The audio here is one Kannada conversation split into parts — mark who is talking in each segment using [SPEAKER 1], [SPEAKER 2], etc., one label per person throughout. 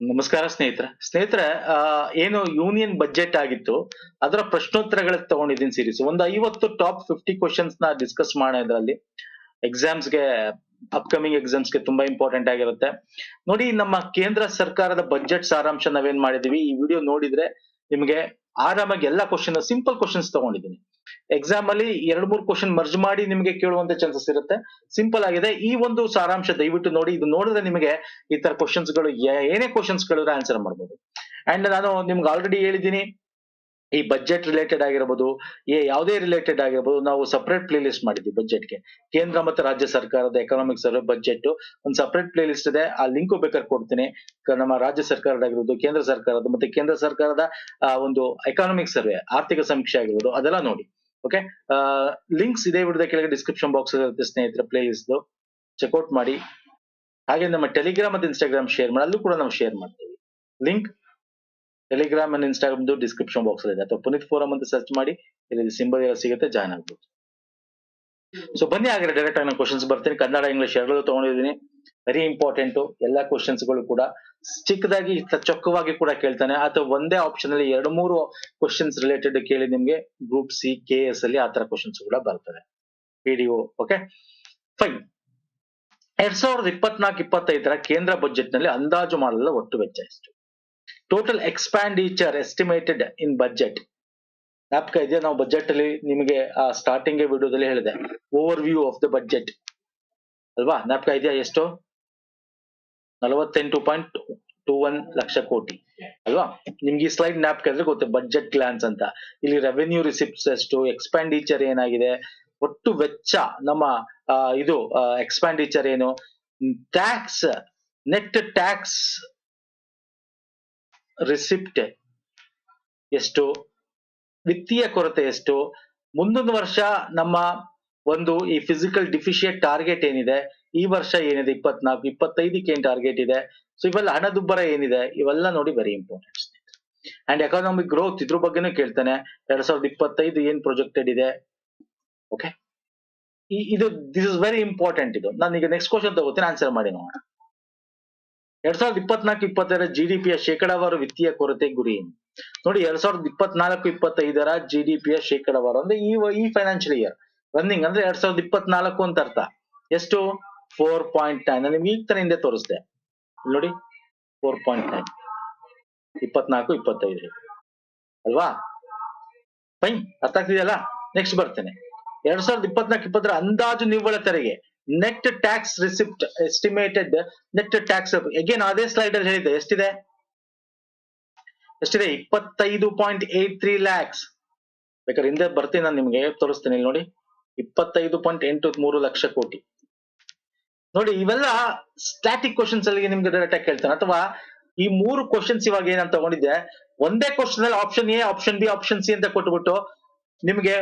[SPEAKER 1] ನಮಸ್ಕಾರ ಸ್ನೇಹಿತರೆ. ಸ್ನೇಹಿತರೆ ಏನು ಯೂನಿಯನ್ ಬಜೆಟ್ ಆಗಿತ್ತು, ಅದರ ಪ್ರಶ್ನೋತ್ತರಗಳ ತಗೊಂಡಿದ್ದೀನಿ ಸೀರೀಸ್ ಒಂದು ಐವತ್ತು ಟಾಪ್ ಫಿಫ್ಟಿ ಕ್ವಶನ್ಸ್ನ ಡಿಸ್ಕಸ್ ಮಾಡೋದ್ರಲ್ಲಿ ಎಕ್ಸಾಮ್ಸ್ಗೆ ಅಪ್ಕಮಿಂಗ್ ಎಕ್ಸಾಮ್ಸ್ಗೆ ತುಂಬಾ ಇಂಪಾರ್ಟೆಂಟ್ ಆಗಿರುತ್ತೆ. ನೋಡಿ, ನಮ್ಮ ಕೇಂದ್ರ ಸರ್ಕಾರದ ಬಜೆಟ್ ಸಾರಾಂಶ ನಾವೇನ್ ಮಾಡಿದೀವಿ, ಈ ವಿಡಿಯೋ ನೋಡಿದ್ರೆ ನಿಮಗೆ ಆರಾಮಾಗಿ ಎಲ್ಲಾ ಕ್ವಶನ್ ಸಿಂಪಲ್ ಕ್ವಶನ್ಸ್ ತಗೊಂಡಿದ್ದೀನಿ. ಎಕ್ಸಾಮ್ ಅಲ್ಲಿ ಎರಡ್ ಮೂರು ಕ್ವಶನ್ ಮರ್ಜ್ ಮಾಡಿ ನಿಮಗೆ ಕೇಳುವಂತ ಚಾನ್ಸಸ್ ಇರುತ್ತೆ. ಸಿಂಪಲ್ ಆಗಿದೆ. ಈ ಒಂದು ಸಾರಾಂಶ ದಯವಿಟ್ಟು ನೋಡಿ. ಇದು ನೋಡಿದ್ರೆ ನಿಮಗೆ ಈ ತರ ಕ್ವಶನ್ಸ್ಗಳು ಏನೇ ಕ್ವಶನ್ಸ್ ಕೇಳಿದ್ರೆ ಆನ್ಸರ್ ಮಾಡ್ಬೋದು. ಅಂಡ್ ನಾನು ನಿಮ್ಗೆ ಆಲ್ರೆಡಿ ಹೇಳಿದ್ದೀನಿ. ಈ ಬಜೆಟ್ ರಿಲೇಟೆಡ್ ಆಗಿರ್ಬೋದು, ಏ, ಯಾವುದೇ ರಿಲೇಟೆಡ್ ಆಗಿರ್ಬೋದು, ನಾವು ಸಪರೇಟ್ ಪ್ಲೇ ಲಿಸ್ಟ್ ಮಾಡಿದ್ವಿ ಬಜೆಟ್ಗೆ ಕೇಂದ್ರ ಮತ್ತು ರಾಜ್ಯ ಸರ್ಕಾರದ ಎಕನಾಮಿಕ್ ಸರ್ವೆ ಬಜೆಟ್ ಒಂದು ಸಪರೇಟ್ ಪ್ಲೇ ಲಿಸ್ಟ್ ಇದೆ. ಆ ಲಿಂಕ್ ಬೇಕಾದ್ರೆ ಕೊಡ್ತೀನಿ. ನಮ್ಮ ರಾಜ್ಯ ಸರ್ಕಾರದ ಆಗಿರ್ಬೋದು, ಕೇಂದ್ರ ಸರ್ಕಾರದ, ಮತ್ತೆ ಕೇಂದ್ರ ಸರ್ಕಾರದ ಒಂದು ಎಕನಾಮಿಕ್ ಸರ್ವೆ, ಆರ್ಥಿಕ ಸಮೀಕ್ಷೆ ಆಗಿರ್ಬೋದು, ಅದೆಲ್ಲ ನೋಡಿ. ಓಕೆ ಲಿಂಕ್ಸ್ ಇದೇ ವಿಡಿಯೋದ ಕೆಳಗೆ ಡಿಸ್ಕ್ರಿಪ್ಷನ್ ಬಾಕ್ಸ್ ಇರುತ್ತೆ ಸ್ನೇಹಿತರೆ ಪ್ಲೇ ಲಿಸ್ಟ್ ಚೆಕ್ಔಟ್ ಮಾಡಿ. ಹಾಗೆ ನಮ್ಮ ಟೆಲಿಗ್ರಾಮ್ ಮತ್ತು ಇನ್ಸ್ಟಾಗ್ರಾಮ್ ಶೇರ್ ಮಾಡಿ. ಅಲ್ಲೂ ಕೂಡ ನಾವು ಶೇರ್ ಮಾಡ್ತೀವಿ. Link Telegram and Instagram description box ಇದೆ. ಅಥವಾ ಪುನೀತ್ ಫೋರಂ ಅಂತ ಸರ್ಚ್ ಮಾಡಿ ಇಲ್ಲಿ ಸಿಂಬಲ್ ಸಿಗುತ್ತೆ ಜಾಯ್ನ್ ಆಗ್ಬೋದು. ಸೊ ಬನ್ನಿ ಹಾಗಾದ್ರೆ ಡೈರೆಕ್ಟ್ ಆಗಿ ನಾನು ಕ್ವಶನ್ಸ್ ಬರ್ತೀನಿ. ಕನ್ನಡ ಇಂಗ್ಲಿಷ್ ಎರಡೂ ತಗೊಂಡಿದ್ದೀನಿ. ವೆರಿ ಇಂಪಾರ್ಟೆಂಟ್ ಎಲ್ಲಾ ಕ್ವಶನ್ಸ್ಗಳು ಕೂಡ. ಚಿಕ್ಕದಾಗಿ ಚೊಕ್ಕವಾಗಿ ಕೂಡ ಕೇಳ್ತಾನೆ. ಅಥವಾ ಒಂದೇ ಆಪ್ಷನ್ ಅಲ್ಲಿ ಎರಡು, ಮೂರು ಕ್ವಶನ್ಸ್ ರಿಲೇಟೆಡ್ ಕೇಳಿ ನಿಮ್ಗೆ ಗ್ರೂಪ್ ಸಿ ಕೆ ಎಸ್ ಅಲ್ಲಿ ಆತರ ಕ್ವಶನ್ಸ್ ಕೂಡ ಬರ್ತವೆ. ಪಿಡಿಒ ಓಕೆ ಫೈನ್ ಎರಡ್ ಸಾವಿರದ ಇಪ್ಪತ್ನಾಲ್ಕು, ಇಪ್ಪತ್ತೈದರ ಕೇಂದ್ರ ಬಜೆಟ್ನಲ್ಲಿ ಅಂದಾಜು ಮಾಡಲು ಒಟ್ಟು ವೆಚ್ಚ ಎಷ್ಟು? Total expenditure estimated in budget ಜ್ಞಾಪಕ ಇದೆಯಾ? ನಾವು ಬಜೆಟ್ ಅಲ್ಲಿ ನಿಮಗೆ ಸ್ಟಾರ್ಟಿಂಗ್ ವಿಡಿಯೋದಲ್ಲಿ ಹೇಳಿದೆ. Overview of the budget ಅಲ್ವಾ? ಜ್ಞಾಪಕ ಇದೆಯಾ ಎಷ್ಟು? ನಲವತ್ತೆಂಟು ಪಾಯಿಂಟ್ ಟೂ ಒನ್ ಲಕ್ಷ ಕೋಟಿ. ಅಲ್ವಾ? ನಿಮ್ಗೆ ಈ ಸ್ಲೈಡ್ ಜ್ಞಾಪಕ ಇದ್ರೆ ಗೊತ್ತೆ ಬಜೆಟ್ ಗ್ಲಾನ್ಸ್ ಅಂತ. ಇಲ್ಲಿ ರೆವೆನ್ಯೂ ರಿಸಿಪ್ಟ್ಸ್ ಎಷ್ಟು ಎಕ್ಸ್ಪ್ಯಾಂಡಿಚರ್ ಏನಾಗಿದೆ, ಒಟ್ಟು ವೆಚ್ಚ, ನಮ್ಮ ಇದು ಎಕ್ಸ್ಪ್ಯಾಂಡಿಚರ್ ಏನು? ಟ್ಯಾಕ್ಸ್ ನೆಟ್ ಟ್ಯಾಕ್ಸ್ ರಿಸಿಪ್ಟ್ ಎಷ್ಟು? ವಿತ್ತೀಯ ಕೊರತೆ ಎಷ್ಟು? ಮುಂದೊಂದು ವರ್ಷ ನಮ್ಮ ಒಂದು ಈ ಫಿಸಿಕಲ್ ಡಿಫಿಷಿಯಂಟ್ ಟಾರ್ಗೆಟ್ ಏನಿದೆ, ಈ ವರ್ಷ ಏನಿದೆ ಇಪ್ಪತ್ನಾಲ್ಕು, ಇಪ್ಪತ್ತೈದಕ್ಕೆ ಏನ್ ಟಾರ್ಗೆಟ್ ಇದೆ? ಸೊ ಇವೆಲ್ಲ ಹಣದುಬ್ಬರ ಏನಿದೆ? ಇವೆಲ್ಲ ನೋಡಿ very important and economic growth ಇದ್ರ ಬಗ್ಗೆನೂ ಕೇಳ್ತಾನೆ. ಎರಡ್ ಸಾವಿರದ ಇಪ್ಪತ್ತೈದು ಏನ್ ಪ್ರೊಜೆಕ್ಟೆಡ್ ಇದೆ? ಓಕೆ ಇದು ದಿಸ್ ಇಸ್ ವೆರಿ ಇಂಪಾರ್ಟೆಂಟ್ ಇದು. ನಾನು ಈಗ ನೆಕ್ಸ್ಟ್ ಕ್ವಶನ್ ತಗೋತೀನಿ ಆನ್ಸರ್ ಮಾಡಿ ನೋಡೋಣ. ಎರಡ್ ಸಾವಿರದ ಇಪ್ಪತ್ನಾಲ್ಕು, ಇಪ್ಪತ್ತೈದರ ಜಿ ಡಿ ಪಿಯ ಶೇಕಡಾವಾರು ವಿತ್ತೀಯ ಕೊರತೆ ಗುರಿ. ನೋಡಿ, ಎರಡ್ ಸಾವಿರದ ಇಪ್ಪತ್ನಾಲ್ಕು, ಇಪ್ಪತ್ತೈದರ ಜಿ ಡಿ ಪಿಯ ಶೇಕಡಾವಾರು. ಅಂದ್ರೆ ಈ ಈ ಫೈನಾನ್ಷಿಯಲ್ ಇಯರ್ ರನ್ನಿಂಗ್ ಅಂದ್ರೆ ಎರಡ್ ಸಾವಿರದ ಇಪ್ಪತ್ನಾಲ್ಕು ಅಂತ ಅರ್ಥ. ಎಷ್ಟು? ಫೋರ್ ಪಾಯಿಂಟ್ ನೈನ್ ನಿಮ್ಗೆ ಈಗ ತಾನೇ ಹಿಂದೆ ತೋರಿಸ್ದೆ. ನೋಡಿ. ಫೋರ್ ಪಾಯಿಂಟ್ ನೈನ್ ಇಪ್ಪತ್ನಾಲ್ಕು, ಇಪ್ಪತ್ತೈದು. ಅಲ್ವಾ? ಫೈನ್ ಅರ್ಥ ಆಗ್ತಿದೆಯಲ್ಲ? ನೆಕ್ಸ್ಟ್ ಬರ್ತೇನೆ. ಎರಡ್ ಸಾವಿರದ ಇಪ್ಪತ್ನಾಲ್ಕು, ಇಪ್ಪತ್ತರ ಅಂದಾಜು ನಿವ್ವಳ ತೆರಿಗೆ. Net tax receipt estimated net tax again ಅದೇ ಸ್ಲೈಡ್ ಅಲ್ಲಿ ಹೇಳಿದೆ ಎಷ್ಟಿದೆ? ಎಷ್ಟಿದೆ? ಇಪ್ಪತ್ತೈದು ಪಾಯಿಂಟ್ ಏಟ್ ತ್ರೀ ಲ್ಯಾಕ್ಸ್ ಬೇಕಾದ್ರೆ ಹಿಂದೆ ಬರ್ತೀನಿ, ನಾನು ನಿಮ್ಗೆ ತೋರಿಸ್ತೀನಿ. ಇಲ್ಲಿ ನೋಡಿ. ಇಪ್ಪತ್ತೈದು ಪಾಯಿಂಟ್ ಎಂಟು ಮೂರು ಲಕ್ಷ ಕೋಟಿ. ನೋಡಿ, ಇವೆಲ್ಲ ಸ್ಟ್ಯಾಟಿಕ್ ಕ್ವಶನ್ಸ್ ಅಲ್ಲಿ ನಿಮ್ಗೆ ಡೈರೆಕ್ಟ್ ಆಗಿ ಅಥವಾ ಈ ಮೂರು ಕ್ವಶನ್ಸ್ ಇವಾಗ ಏನಂತ ತಗೊಂಡಿದ್ದೆ, ಒಂದೇ ಕ್ವಶನ್ ಅಲ್ಲಿ option A option B option C ಅಂತ ಕೊಟ್ಬಿಟ್ಟು ನಿಮ್ಗೆ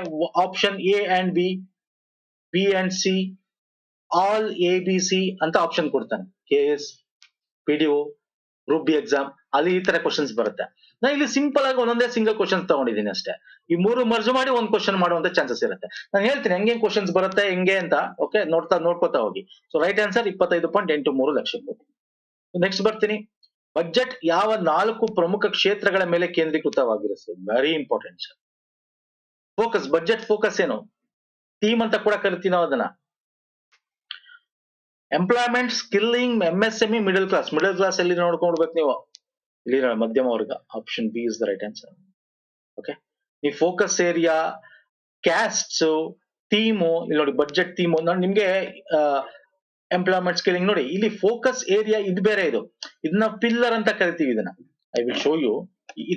[SPEAKER 1] option A and B B and C all A B C ಅಂತ ಆಪ್ಷನ್ ಕೊಡ್ತಾನೆ. K S P D O group B exam ಅಲ್ಲಿ ಈ ತರ ಕ್ವಶನ್ಸ್ ಬರುತ್ತೆ. ನಾನು ಇಲ್ಲಿ ಸಿಂಪಲ್ ಆಗಿ ಒಂದೊಂದೇ ಸಿಂಗಲ್ ಕ್ವಶನ್ಸ್ ತಗೊಂಡಿದ್ದೀನಿ ಅಷ್ಟೇ. ಈ ಮೂರು ಮರ್ಜ್ ಮಾಡಿ ಒಂದ್ ಕ್ವಶನ್ ಮಾಡುವಂತ ಚಾನ್ಸಸ್ ಇರುತ್ತೆ. ನಾನು ಹೇಳ್ತೀನಿ, ಹೆಂಗೆ ಕ್ವಶನ್ಸ್ ಬರುತ್ತೆ, ಹೆಂಗೆ ಅಂತ ಓಕೆ ನೋಡ್ತಾ, ನೋಡ್ಕೋತಾ ಹೋಗಿ. ಸೊ ರೈಟ್ ಆನ್ಸರ್ ಇಪ್ಪತ್ತೈದು ಪಾಯಿಂಟ್ ಎಂಟು ಮೂರು ಲಕ್ಷ ನೆಕ್ಸ್ಟ್ ಬರ್ತೀನಿ. ಬಜೆಟ್ ಯಾವ ನಾಲ್ಕು ಪ್ರಮುಖ ಕ್ಷೇತ್ರಗಳ ಮೇಲೆ ಕೇಂದ್ರೀಕೃತವಾಗಿರುತ್ತೆ? Very important focus budget focus ಏನು? ಟೀಮ್ ಅಂತ ಕೂಡ ಕರಿತೀವಿ ನಾವು ಅದನ್ನ. Employment skilling M S M E middle class middle class ಎಲ್ಲಿ ನೋಡ್ಕೊಂಡ್ಬೇಕು ನೀವು? ಇಲ್ಲಿ ಮಧ್ಯಮ ವರ್ಗ option B is the right answer okay ಈ ಫೋಕಸ್ ಏರಿಯಾ ಕ್ಯಾಸ್ಟ್ಸ್ ಥೀಮು ಇಲ್ಲಿ ನೋಡಿ ಬಜೆಟ್ ಥೀಮು ನಿಮ್ಗೆ ಎಂಪ್ಲಾಯ್ಮೆಂಟ್ ಸ್ಕಿಲ್ಲಿಂಗ್ ನೋಡಿ, ಇಲ್ಲಿ ಫೋಕಸ್ ಏರಿಯಾ ಇದು ಬೇರೆ ಇದು. ಇದನ್ನ ಪಿಲ್ಲರ್ ಅಂತ ಕರಿತೀವಿ ಇದನ್ನ. ಐ ವಿಲ್ ಶೋ ಯು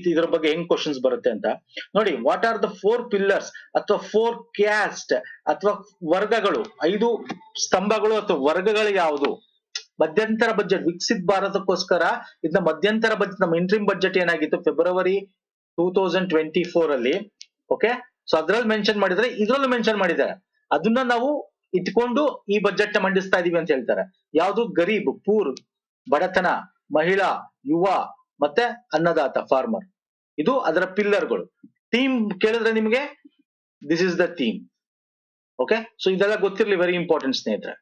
[SPEAKER 1] ಇದ್ರ ಬಗ್ಗೆ ಹೆಂಗ್ ಕ್ವಶನ್ಸ್ ಬರುತ್ತೆ ಅಂತ. ನೋಡಿ what are the four pillars ಅಥವಾ ಫೋರ್ ಕ್ಯಾಸ್ಟ್ ಅಥವಾ ವರ್ಗಗಳು? ಐದು ಸ್ತಂಭಗಳು ಅಥವಾ ವರ್ಗಗಳು ಯಾವುದು? ಮಧ್ಯಂತರ ಬಜೆಟ್ ವಿಕಸಿತ ಭಾರತಕ್ಕೋಸ್ಕರ ಇದನ್ನ ಮಧ್ಯಂತರ ಬಜೆಟ್ ನಮ್ಮ ಇಂಟ್ರಿಮ್ ಬಜೆಟ್ ಏನಾಗಿತ್ತು? February two thousand twenty four ಅಲ್ಲಿ. ಓಕೆ ಸೊ ಅದ್ರಲ್ಲಿ ಮೆನ್ಷನ್ ಮಾಡಿದ್ರೆ, ಇದ್ರಲ್ಲೂ ಮೆನ್ಷನ್ ಮಾಡಿದ್ದಾರೆ. ಅದನ್ನ ನಾವು ಇಟ್ಕೊಂಡು ಈ ಬಜೆಟ್ ಮಂಡಿಸ್ತಾ ಇದೀವಿ ಅಂತ ಹೇಳ್ತಾರೆ. ಯಾವುದು? ಗರೀಬ್ ಪೂರ್ ಬಡತನ, ಮಹಿಳಾ, ಯುವ ಮತ್ತೆ ಅನ್ನದಾತ ಫಾರ್ಮರ್ ಇದು ಅದರ ಪಿಲ್ಲರ್ಗಳು ಥೀಮ್ ಕೇಳಿದ್ರೆ ನಿಮಗೆ this is the theme okay so ಇದೆಲ್ಲ ಗೊತ್ತಿರ್ಲಿ ವೆರಿ ಇಂಪಾರ್ಟೆಂಟ್ ಸ್ನೇಹಿತರೆ.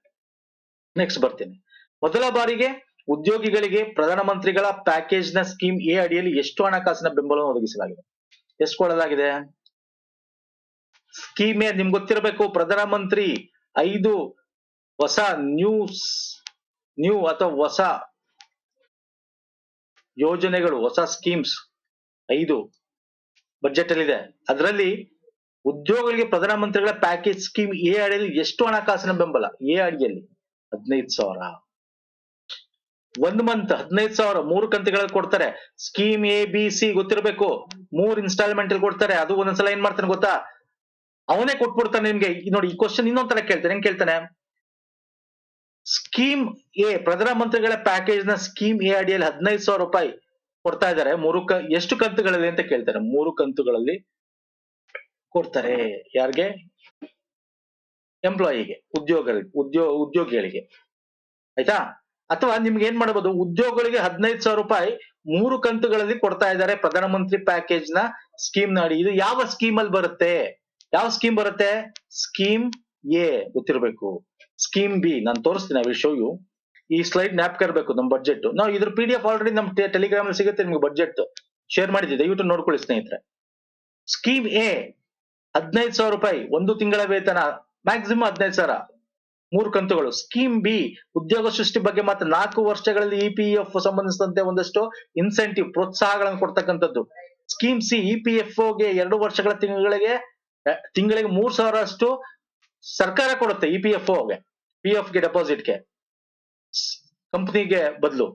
[SPEAKER 1] ನೆಕ್ಸ್ಟ್ ಬರ್ತೀನಿ. ಮೊದಲ ಬಾರಿಗೆ ಉದ್ಯೋಗಿಗಳಿಗೆ ಪ್ರಧಾನಮಂತ್ರಿಗಳ ಪ್ಯಾಕೇಜ್ನ ಸ್ಕೀಮ್ ಎ ಅಡಿಯಲ್ಲಿ ಎಷ್ಟು ಹಣಕಾಸಿನ ಬೆಂಬಲವನ್ನು ಒದಗಿಸಲಾಗಿದೆ? ಎಷ್ಟು ಕೊಡಲಾಗಿದೆ? ಸ್ಕೀಮ್ ನಿಮ್ಗೆ ಗೊತ್ತಿರಬೇಕು, ಪ್ರಧಾನಮಂತ್ರಿ ಐದು ಹೊಸ ನ್ಯೂಸ್ ನ್ಯೂ ಅಥವಾ ಹೊಸ ಯೋಜನೆಗಳು, ಹೊಸ ಸ್ಕೀಮ್ಸ್ ಐದು ಬಜೆಟ್ ಅಲ್ಲಿ ಇದೆ ಅದರಲ್ಲಿ ಉದ್ಯೋಗಿಗಳಿಗೆ ಪ್ರಧಾನಮಂತ್ರಿಗಳ ಪ್ಯಾಕೇಜ್ ಸ್ಕೀಮ್ ಎ ಅಡಿಯಲ್ಲಿ ಎಷ್ಟು ಹಣಕಾಸಿನ ಬೆಂಬಲ? ಎ ಅಡಿಯಲ್ಲಿ ಹದಿನೈದು ಸಾವಿರ. ಒಂದ್ ಮಂತ್ ಹದಿನೈದು ಸಾವಿರ, ಮೂರು ಕಂತುಗಳಲ್ಲಿ ಕೊಡ್ತಾರೆ. ಸ್ಕೀಮ್ ಎ ಬಿ ಸಿ ಗೊತ್ತಿರಬೇಕು. ಮೂರ್ ಇನ್ಸ್ಟಾಲ್ಮೆಂಟ್ ಅಲ್ಲಿ ಕೊಡ್ತಾರೆ. ಅದು ಒಂದೊಂದ್ಸಲ ಏನ್ ಮಾಡ್ತಾನೆ ಗೊತ್ತಾ? ಅವನೇ ಕೊಟ್ಬಿಡ್ತಾನೆ ನಿಮ್ಗೆ. ನೋಡಿ, ಈ ಕ್ವಶನ್ ಇನ್ನೊಂದ್ಸಲ ಕೇಳ್ತಾನೆ. ಹೆಂಗ್ ಕೇಳ್ತಾನೆ? ಸ್ಕೀಮ್ ಎ ಪ್ರಧಾನಮಂತ್ರಿಗಳ ಪ್ಯಾಕೇಜ್ನ ಸ್ಕೀಮ್ ಎ ಅಡಿಯಲ್ಲಿ ಹದಿನೈದು ಸಾವಿರ ರೂಪಾಯಿ ಕೊಡ್ತಾ ಇದ್ದಾರೆ. ಮೂರು ಕ, ಎಷ್ಟು ಕಂತುಗಳಲ್ಲಿ ಅಂತ ಕೇಳ್ತಾರೆ ಮೂರು ಕಂತುಗಳಲ್ಲಿ ಕೊಡ್ತಾರೆ. ಯಾರಿಗೆ? ಎಂಪ್ಲಾಯಿಗೆ ಉದ್ಯೋಗ ಉದ್ಯೋಗ ಉದ್ಯೋಗಿಗಳಿಗೆ. ಆಯ್ತಾ? ಅಥವಾ ನಿಮ್ಗೆ ಏನ್ ಮಾಡಬಹುದು ಉದ್ಯೋಗಗಳಿಗೆ ಹದಿನೈದು ಸಾವಿರ ರೂಪಾಯಿ ಮೂರು ಕಂತುಗಳಲ್ಲಿ ಕೊಡ್ತಾ ಇದ್ದಾರೆ ಪ್ರಧಾನಮಂತ್ರಿ ಪ್ಯಾಕೇಜ್ನ ಸ್ಕೀಮ್ ನಾಡಿ. ಇದು ಯಾವ ಸ್ಕೀಮ್ ಅಲ್ಲಿ ಬರುತ್ತೆ? ಯಾವ ಸ್ಕೀಮ್ ಬರುತ್ತೆ? ಸ್ಕೀಮ್ ಎ ಗೊತ್ತಿರಬೇಕು. ಸ್ಕೀಮ್ ಬಿ ನಾನು ತೋರಿಸ್ತೀನಿ ವಿಲ್ ಶೋ ಯು ಈ ಸ್ಲೈಡ್ ನ್ಯಾಪ್ ಇರಬೇಕು ನಮ್ಮ ಬಜೆಟ್ ನಾವು ಇದ್ರ ಪಿ ಡಿ ಎಫ್ ಆಲ್ರೆಡಿ ನಮ್ ಟೆಲಿಗ್ರಾಮ್ ಅಲ್ಲಿ ಸಿಗುತ್ತೆ ನಿಮ್ಗೆ ಬಜೆಟ್ ಶೇರ್ ಮಾಡಿದ್ದೆ ದಯವಿಟ್ಟು ನೋಡ್ಕೊಳ್ಳಿ ಸ್ನೇಹಿತರೆ. ಸ್ಕೀಮ್ ಎ ಹದಿನೈದು ಸಾವಿರ ರೂಪಾಯಿ, ಒಂದು ತಿಂಗಳ ವೇತನ ಮ್ಯಾಕ್ಸಿಮಮ್ ಹದಿನೈದು ಸಾವಿರ. ಮೂರು ಕಂತುಗಳು. ಸ್ಕೀಮ್ ಬಿ ಉದ್ಯೋಗ ಸೃಷ್ಟಿ ಬಗ್ಗೆ ಮಾತ್ರ ನಾಲ್ಕು ವರ್ಷಗಳಲ್ಲಿ ಇ ಪಿ ಎಫ್ ಸಂಬಂಧಿಸಿದಂತೆ ಒಂದಷ್ಟು ಇನ್ಸೆಂಟಿವ್ ಪ್ರೋತ್ಸಾಹಗಳನ್ನು ಕೊಡ್ತಕ್ಕಂಥದ್ದು. ಸ್ಕೀಮ್ ಸಿ ಇ ಪಿ ಗೆ ಎರಡು ವರ್ಷಗಳ ತಿಂಗಳಿಗೆ ತಿಂಗಳಿಗೆ ಮೂರ್ ಸಾವಿರ ಅಷ್ಟು ಸರ್ಕಾರ ಕೊಡುತ್ತೆ ಇ ಪಿ ಎಫ್ಗೆ ಪಿ ಎಫ್ಗೆ ಡೆಪಾಸಿಟ್ಗೆ ಕಂಪ್ನಿಗೆ ಬದಲು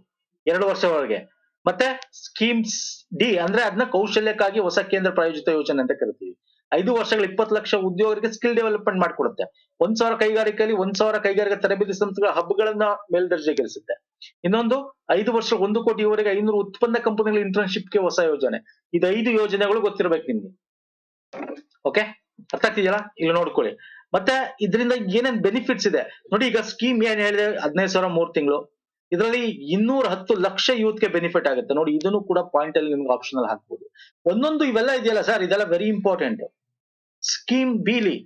[SPEAKER 1] ಎರಡು ವರ್ಷವರೆಗೆ ಮತ್ತೆ ಸ್ಕೀಮ್ಸ್ ಡಿ ಅಂದ್ರೆ ಅದನ್ನ ಕೌಶಲ್ಯಕ್ಕಾಗಿ ಹೊಸ ಕೇಂದ್ರ ಪ್ರಾಯೋಜಿತ ಯೋಜನೆ ಅಂತ ಕರಿತೀವಿ. ಐದು ವರ್ಷಗಳ ಇಪ್ಪತ್ತು ಲಕ್ಷ ಉದ್ಯೋಗರಿಗೆ ಸ್ಕಿಲ್ ಡೆವಲಪ್ಮೆಂಟ್ ಮಾಡಿಕೊಡುತ್ತೆ. ಒಂದ್ ಸಾವಿರ ಕೈಗಾರಿಕೆಯಲ್ಲಿ ಒಂದ್ ಸಾವಿರ ಕೈಗಾರಿಕೆ ತರಬೇತಿ ಸಂಸ್ಥೆಗಳ ಹಬ್ಗಳನ್ನ ಮೇಲ್ದರ್ಜೆಗೇರಿಸುತ್ತೆ ಇನ್ನೊಂದು, ಐದು ವರ್ಷ ಒಂದು ಕೋಟಿ ಕೋಟಿವರೆಗೆ ಐನೂರು ಉತ್ಪನ್ನ ಕಂಪನಿಗಳ ಇಂಟರ್ನ್ಶಿಪ್ಗೆ ಹೊಸ ಯೋಜನೆ. ಇದು ಐದು ಯೋಜನೆಗಳು ಗೊತ್ತಿರ್ಬೇಕು ನಿಮ್ಗೆ. ಓಕೆ ಅರ್ಥ ಆಗ್ತಿದೆಯಲ್ಲ? ಇಲ್ಲಿ ನೋಡ್ಕೊಳ್ಳಿ. ಮತ್ತೆ ಇದರಿಂದ ಏನೇನ್ ಬೆನಿಫಿಟ್ಸ್ ಇದೆ? ನೋಡಿ ಈಗ ಸ್ಕೀಮ್ ಏನ್ ಹೇಳಿದೆ? ಹದಿನೈದು ಸಾವಿರ ಮೂರ್ ತಿಂಗಳು. ಇದರಲ್ಲಿ ಇನ್ನೂರ ಹತ್ತು ಲಕ್ಷ ಯೂತ್ಗೆ ಬೆನಿಫಿಟ್ ಆಗುತ್ತೆ. ನೋಡಿ, ಇದನ್ನು ಕೂಡ ಪಾಯಿಂಟ್ ಅಲ್ಲಿ ನಿಮ್ಗೆ ಆಪ್ಷನ್ ಅಲ್ಲಿ ಹಾಕ್ಬೋದು. ಒಂದೊಂದು ಇವೆಲ್ಲ ಇದೆಯಲ್ಲ ಸರ್ ಇದೆಲ್ಲ ವೆರಿ ಇಂಪಾರ್ಟೆಂಟ್ ಸ್ಕೀಮ್ ಬಿಲಿ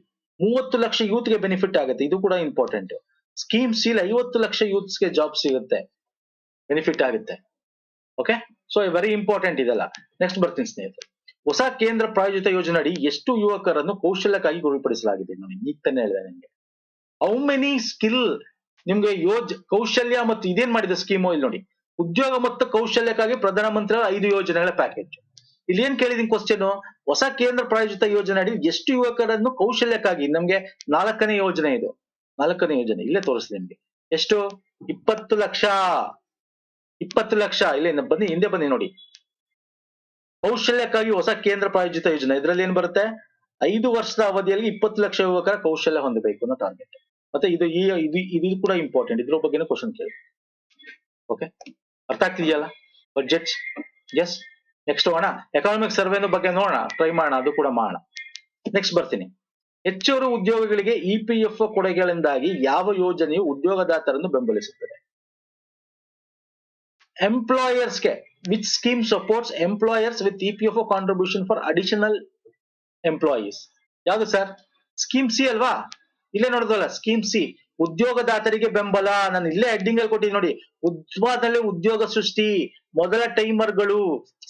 [SPEAKER 1] ಮೂವತ್ತು ಲಕ್ಷ ಯೂತ್ಗೆ ಬೆನಿಫಿಟ್ ಆಗುತ್ತೆ. ಇದು ಕೂಡ ಇಂಪಾರ್ಟೆಂಟ್ ಸ್ಕೀಮ್ ಸಿಲ್ ಐವತ್ತು ಲಕ್ಷ ಯೂತ್ಸ್ಗೆ ಜಾಬ್ ಸಿಗುತ್ತೆ. ಬೆನಿಫಿಟ್ ಆಗುತ್ತೆ. ಓಕೆ ಸೊ ವೆರಿ ಇಂಪಾರ್ಟೆಂಟ್ ಇದೆಲ್ಲ. ನೆಕ್ಸ್ಟ್ ಬರ್ತೀನಿ ಸ್ನೇಹಿತರೆ. ಹೊಸ ಕೇಂದ್ರ ಪ್ರಾಯೋಜಿತ ಯೋಜನೆ ಅಡಿ ಎಷ್ಟು ಯುವಕರನ್ನು ಕೌಶಲ್ಯಕ್ಕಾಗಿ ಗುರಿಪಡಿಸಲಾಗಿದೆ ನೋಡಿ ಈಗ ತಾನೇ ಹೇಳಿದೆ ನಿಮಗೆ. ಹೌ ಮೆನಿ ಸ್ಕಿಲ್ ನಿಮ್ಗೆ ಯೋಜ್, ಕೌಶಲ್ಯ ಮತ್ತು ಇದೇನ್ ಮಾಡಿದೆ ಸ್ಕೀಮು ಇಲ್ಲಿ ನೋಡಿ? ಉದ್ಯೋಗ ಮತ್ತು ಕೌಶಲ್ಯಕ್ಕಾಗಿ ಪ್ರಧಾನಮಂತ್ರಿ ಐದು ಯೋಜನೆಗಳ ಪ್ಯಾಕೇಜ್ ಇಲ್ಲಿ ಏನ್ ಕೇಳಿದೀನಿ ಕ್ವಶನ್ ಹೊಸ ಕೇಂದ್ರ ಪ್ರಾಯೋಜಿತ ಯೋಜನೆ ಅಡಿ ಎಷ್ಟು ಯುವಕರನ್ನು ಕೌಶಲ್ಯಕ್ಕಾಗಿ, ನಮ್ಗೆ ನಾಲ್ಕನೇ ಯೋಜನೆ ಇದು. ನಾಲ್ಕನೇ ಯೋಜನೆ, ಇಲ್ಲೇ ತೋರಿಸ್ತೀನಿ ನಿಮ್ಗೆ. ಎಷ್ಟು? ಇಪ್ಪತ್ತು ಲಕ್ಷ. ಇಪ್ಪತ್ತು ಲಕ್ಷ. ಇಲ್ಲೇ ಬನ್ನಿ, ಹಿಂದೆ ಬನ್ನಿ ನೋಡಿ. ಕೌಶಲ್ಯಕ್ಕಾಗಿ ಹೊಸ ಕೇಂದ್ರ ಪ್ರಾಯೋಜಿತ ಯೋಜನೆ, ಇದರಲ್ಲಿ ಏನ್ ಬರುತ್ತೆ? ಐದು ವರ್ಷದ ಅವಧಿಯಲ್ಲಿ ಇಪ್ಪತ್ತು ಲಕ್ಷ ಯುವಕರ ಕೌಶಲ್ಯ ಹೊಂದಬೇಕು ಅನ್ನೋ ಟಾರ್ಗೆಟ್ ಮತ್ತೆ ಇದು ಈ, ಇದು ಇದು ಕೂಡ ಇಂಪಾರ್ಟೆಂಟ್ ಇದ್ರ ಬಗ್ಗೆನೂ ಕ್ವಶನ್ ಕೇಳಿ. ಓಕೆ ಅರ್ಥ ಆಗ್ತಿದೆಯಲ್ಲ? ಬಡ್ಜೆಟ್ ಎಸ್ ನೆಕ್ಸ್ಟ್ ಹೋಗೋಣ. ಎಕನಾಮಿಕ್ ಸರ್ವೆ ಬಗ್ಗೆ ನೋಡೋಣ. ಟ್ರೈ ಮಾಡೋಣ. ಅದು ಕೂಡ ಮಾಡೋಣ. ನೆಕ್ಸ್ಟ್ ಬರ್ತೀನಿ. ಹೆಚ್ಚುವರಿ ಉದ್ಯೋಗಿಗಳಿಗೆ ಇ ಪಿ ಎಫ್ ಕೊಡುಗೆಗಳಿಂದಾಗಿ ಯಾವ ಯೋಜನೆಯು ಉದ್ಯೋಗದಾತರನ್ನು ಬೆಂಬಲಿಸುತ್ತದೆ? ಎಂಪ್ಲಾಯರ್ಸ್ಗೆ which scheme supports employers with E P F contribution for additional employees ಯಾವ್ದು ಸರ್ ಸ್ಕೀಮ್ ಸಿ ಅಲ್ವಾ? ಇಲ್ಲೇ ನೋಡಿದ್ವಲ್ಲ ಸ್ಕೀಮ್ ಸಿ ಉದ್ಯೋಗದಾತರಿಗೆ ಬೆಂಬಲ. ನಾನು ಇಲ್ಲೇ ಹೆಡ್ಡಿಂಗ್ ಅಲ್ಲಿ ಕೊಟ್ಟಿದ್ದೀನಿ ನೋಡಿ. ಉತ್ಪಾದನೆ ಉದ್ಯೋಗ ಸೃಷ್ಟಿ. ಮೊದಲ ಟೈಮರ್ಗಳು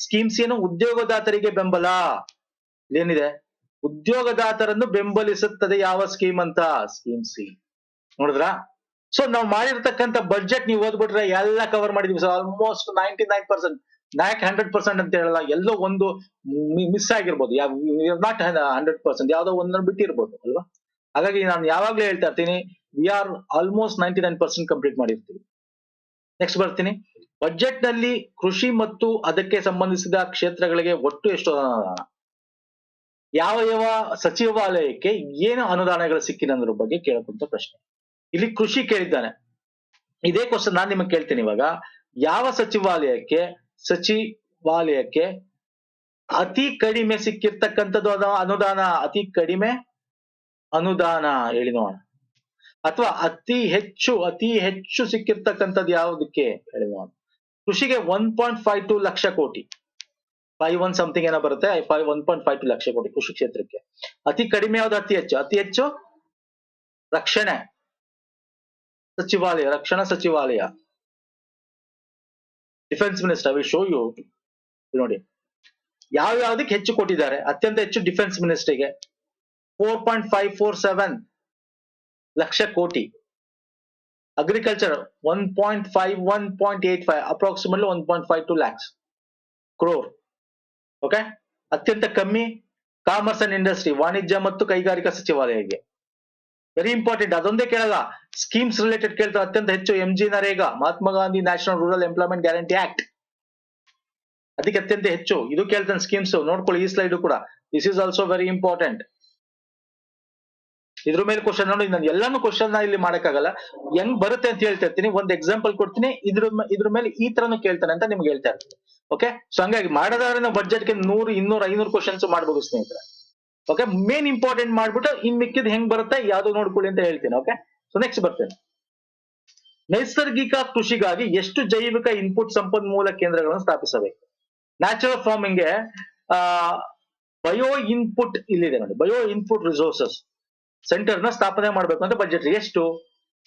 [SPEAKER 1] ಸ್ಕೀಮ್ ಸಿ ಏನು ಉದ್ಯೋಗದಾತರಿಗೆ ಬೆಂಬಲ? ಏನಿದೆ ಉದ್ಯೋಗದಾತರನ್ನು ಬೆಂಬಲಿಸುತ್ತದೆ ಯಾವ ಸ್ಕೀಮ್ ಅಂತ? Scheme C. ನೋಡಿದ್ರಾ? ಸೊ ನಾವು ಮಾಡಿರ್ತಕ್ಕಂಥ ಬಜೆಟ್ ನೀವು ಓದ್ಬಿಟ್ರೆ ಎಲ್ಲ ಕವರ್ ಮಾಡಿದೀವಿ. Sir almost ninety nine percent ನಾಕ್ ಹಂಡ್ರೆಡ್ ಪರ್ಸೆಂಟ್ ಅಂತ ಹೇಳಲ್ಲ. ಎಲ್ಲೋ ಒಂದು ಮಿಸ್ ಆಗಿರ್ಬೋದು. ನಾಟ್ ಹಂಡ್ರೆಡ್ ಪರ್ಸೆಂಟ್ ಯಾವ್ದೋ ಒಂದನ್ನು ಬಿಟ್ಟಿರ್ಬೋದು, ಅಲ್ವಾ? ಹಾಗಾಗಿ ನಾನು ಯಾವಾಗ್ಲೂ ಹೇಳ್ತಾ ಇರ್ತೀನಿ we are almost ninety nine percent complete ಮಾಡಿರ್ತೀವಿ. ನೆಕ್ಸ್ಟ್ ಬರ್ತೀನಿ. ಬಜೆಟ್ನಲ್ಲಿ ಕೃಷಿ ಮತ್ತು ಅದಕ್ಕೆ ಸಂಬಂಧಿಸಿದ ಕ್ಷೇತ್ರಗಳಿಗೆ ಒಟ್ಟು ಎಷ್ಟು ಅನುದಾನ? ಯಾವ ಯಾವ ಸಚಿವಾಲಯಕ್ಕೆ ಏನು ಅನುದಾನಗಳು ಸಿಕ್ಕಿನದ್ರ ಬಗ್ಗೆ ಕೇಳಕ್ಕಂತ ಪ್ರಶ್ನೆ. ಇಲ್ಲಿ ಕೃಷಿ ಕೇಳಿದ್ದಾನೆ. ಇದೇ ಕ್ವಶನ್ ನಾನು ನಿಮಗೆ ಕೇಳ್ತೀನಿ ಇವಾಗ. ಯಾವ ಸಚಿವಾಲಯಕ್ಕೆ ಸಚಿವಾಲಯಕ್ಕೆ ಅತಿ ಕಡಿಮೆ ಸಿಕ್ಕಿರ್ತಕ್ಕಂಥದ್ದು ಅದ ಅನುದಾನ? ಅತಿ ಕಡಿಮೆ ಅನುದಾನ ಹೇಳಿ ನೋಡೋಣ. ಅಥವಾ ಅತಿ ಹೆಚ್ಚು ಅತಿ ಹೆಚ್ಚು ಸಿಕ್ಕಿರ್ತಕ್ಕಂಥದ್ದು ಯಾವುದಕ್ಕೆ? ಹೇಳಿ ನೋಡೋಣ. ಕೃಷಿಗೆ one point five two lakh ಕೋಟಿ. ಫೈವ್ ಒನ್ ಸಮಥಿಂಗ್ ಏನೋ ಬರುತ್ತೆ five one point five two lakh ಕೋಟಿ ಕೃಷಿ ಕ್ಷೇತ್ರಕ್ಕೆ. ಅತಿ ಕಡಿಮೆ ಯಾವ್ದು? ಅತಿ ಹೆಚ್ಚು. ಅತಿ ಹೆಚ್ಚು ರಕ್ಷಣೆ. ಸಚಿವಾಲಯ, ರಕ್ಷಣಾ ಸಚಿವಾಲಯ. Defence minister will show you ನೋಡಿ. ಯಾವ ಯಾವ್ದಕ್ಕೆ ಹೆಚ್ಚು ಕೊಟ್ಟಿದ್ದಾರೆ? ಅತ್ಯಂತ ಹೆಚ್ಚು defence ಮಿನಿಸ್ಟ್ರಿಗೆ four point five four seven lakh crore agriculture one point five one point eight five approximately one point five two lakhs crore okay ಅತ್ಯಂತ ಕಮ್ಮಿ ಕಾಮರ್ಸ್ ಅಂಡ್ ಇಂಡಸ್ಟ್ರಿ ವಾಣಿಜ್ಯ ಮತ್ತು ಕೈಗಾರಿಕಾ ಸಚಿವಾಲಯಕ್ಕೆ. ವೆರಿ ಇಂಪಾರ್ಟೆಂಟ್ ಅದೊಂದೇ ಕೇಳಲ್ಲ. ಸ್ಕೀಮ್ಸ್ ರಿಲೇಟೆಡ್ ಕೇಳ್ತಾರೆ. ಅತ್ಯಂತ ಹೆಚ್ಚು M G NREGA, Mahatma Gandhi national rural employment guarantee act ಅದಕ್ಕೆ ಅತ್ಯಂತ ಹೆಚ್ಚು. ಇದು ಕೇಳ್ತಾನೆ ಸ್ಕೀಮ್ಸ್ ನೋಡ್ಕೊಳ್ಳಿ, ಈ ಸ್ಲೈಡ್ ಕೂಡ. This is also very important ಇದ್ರ ಮೇಲೆ ಕ್ವಶನ್ ನೋಡಿ ನಾನು ಎಲ್ಲಾನು ಕ್ವಶನ್ ಇಲ್ಲಿ ಮಾಡಕ್ಕಾಗಲ್ಲ. ಹೆಂಗ್ ಬರುತ್ತೆ ಅಂತ ಹೇಳ್ತಾ ಇರ್ತೀನಿ. ಒಂದ್ ಎಕ್ಸಾಂಪಲ್ ಕೊಡ್ತೀನಿ. ಇದ್ರ ಇದ್ರ ಮೇಲೆ ಈ ತರನು ಕೇಳ್ತಾನೆ ಅಂತ ನಿಮ್ಗೆ ಹೇಳ್ತಾ ಇರ್ತೀನಿ. ಓಕೆ ಸೊ ಹಂಗಾಗಿ ಮಾಡೋದಾದ್ರೆ ನಾವು ಬಡ್ಜೆಟ್ಗೆ ನೂರು, ಇನ್ನೂರ, ಐನೂರು ಕ್ವಶನ್ಸ್ ಮಾಡ್ಬೋದು ಸ್ನೇಹಿತರೆ. ಓಕೆ ಮೇನ್ ಇಂಪಾರ್ಟೆಂಟ್ ಮಾಡ್ಬಿಟ್ಟು ಇನ್ ಮಿಕ್ಕಿದ್ ಹೆಂಗ್ ಬರುತ್ತೆ ಯಾವ್ದು ನೋಡ್ಕೊಳ್ಳಿ ಅಂತ ಹೇಳ್ತೀನಿ. ಓಕೆ ಸೊ ನೆಕ್ಸ್ಟ್ ಬರ್ತೇನೆ. ನೈಸರ್ಗಿಕ ಕೃಷಿಗಾಗಿ ಎಷ್ಟು ಜೈವಿಕ ಇನ್ಪುಟ್ ಸಂಪನ್ಮೂಲ ಕೇಂದ್ರಗಳನ್ನು ಸ್ಥಾಪಿಸಬೇಕು? ನ್ಯಾಚುರಲ್ ಫಾರ್ಮಿಂಗ್ಗೆ ಬಯೋ ಇನ್ಪುಟ್ ಇಲ್ಲಿದೆ ನೋಡಿ. ಬಯೋ ಇನ್ಪುಟ್ ರಿಸೋರ್ಸಸ್ ಸೆಂಟರ್ನ ಸ್ಥಾಪನೆ ಮಾಡ್ಬೇಕು ಅಂತ ಬಜೆಟ್ ಎಷ್ಟು?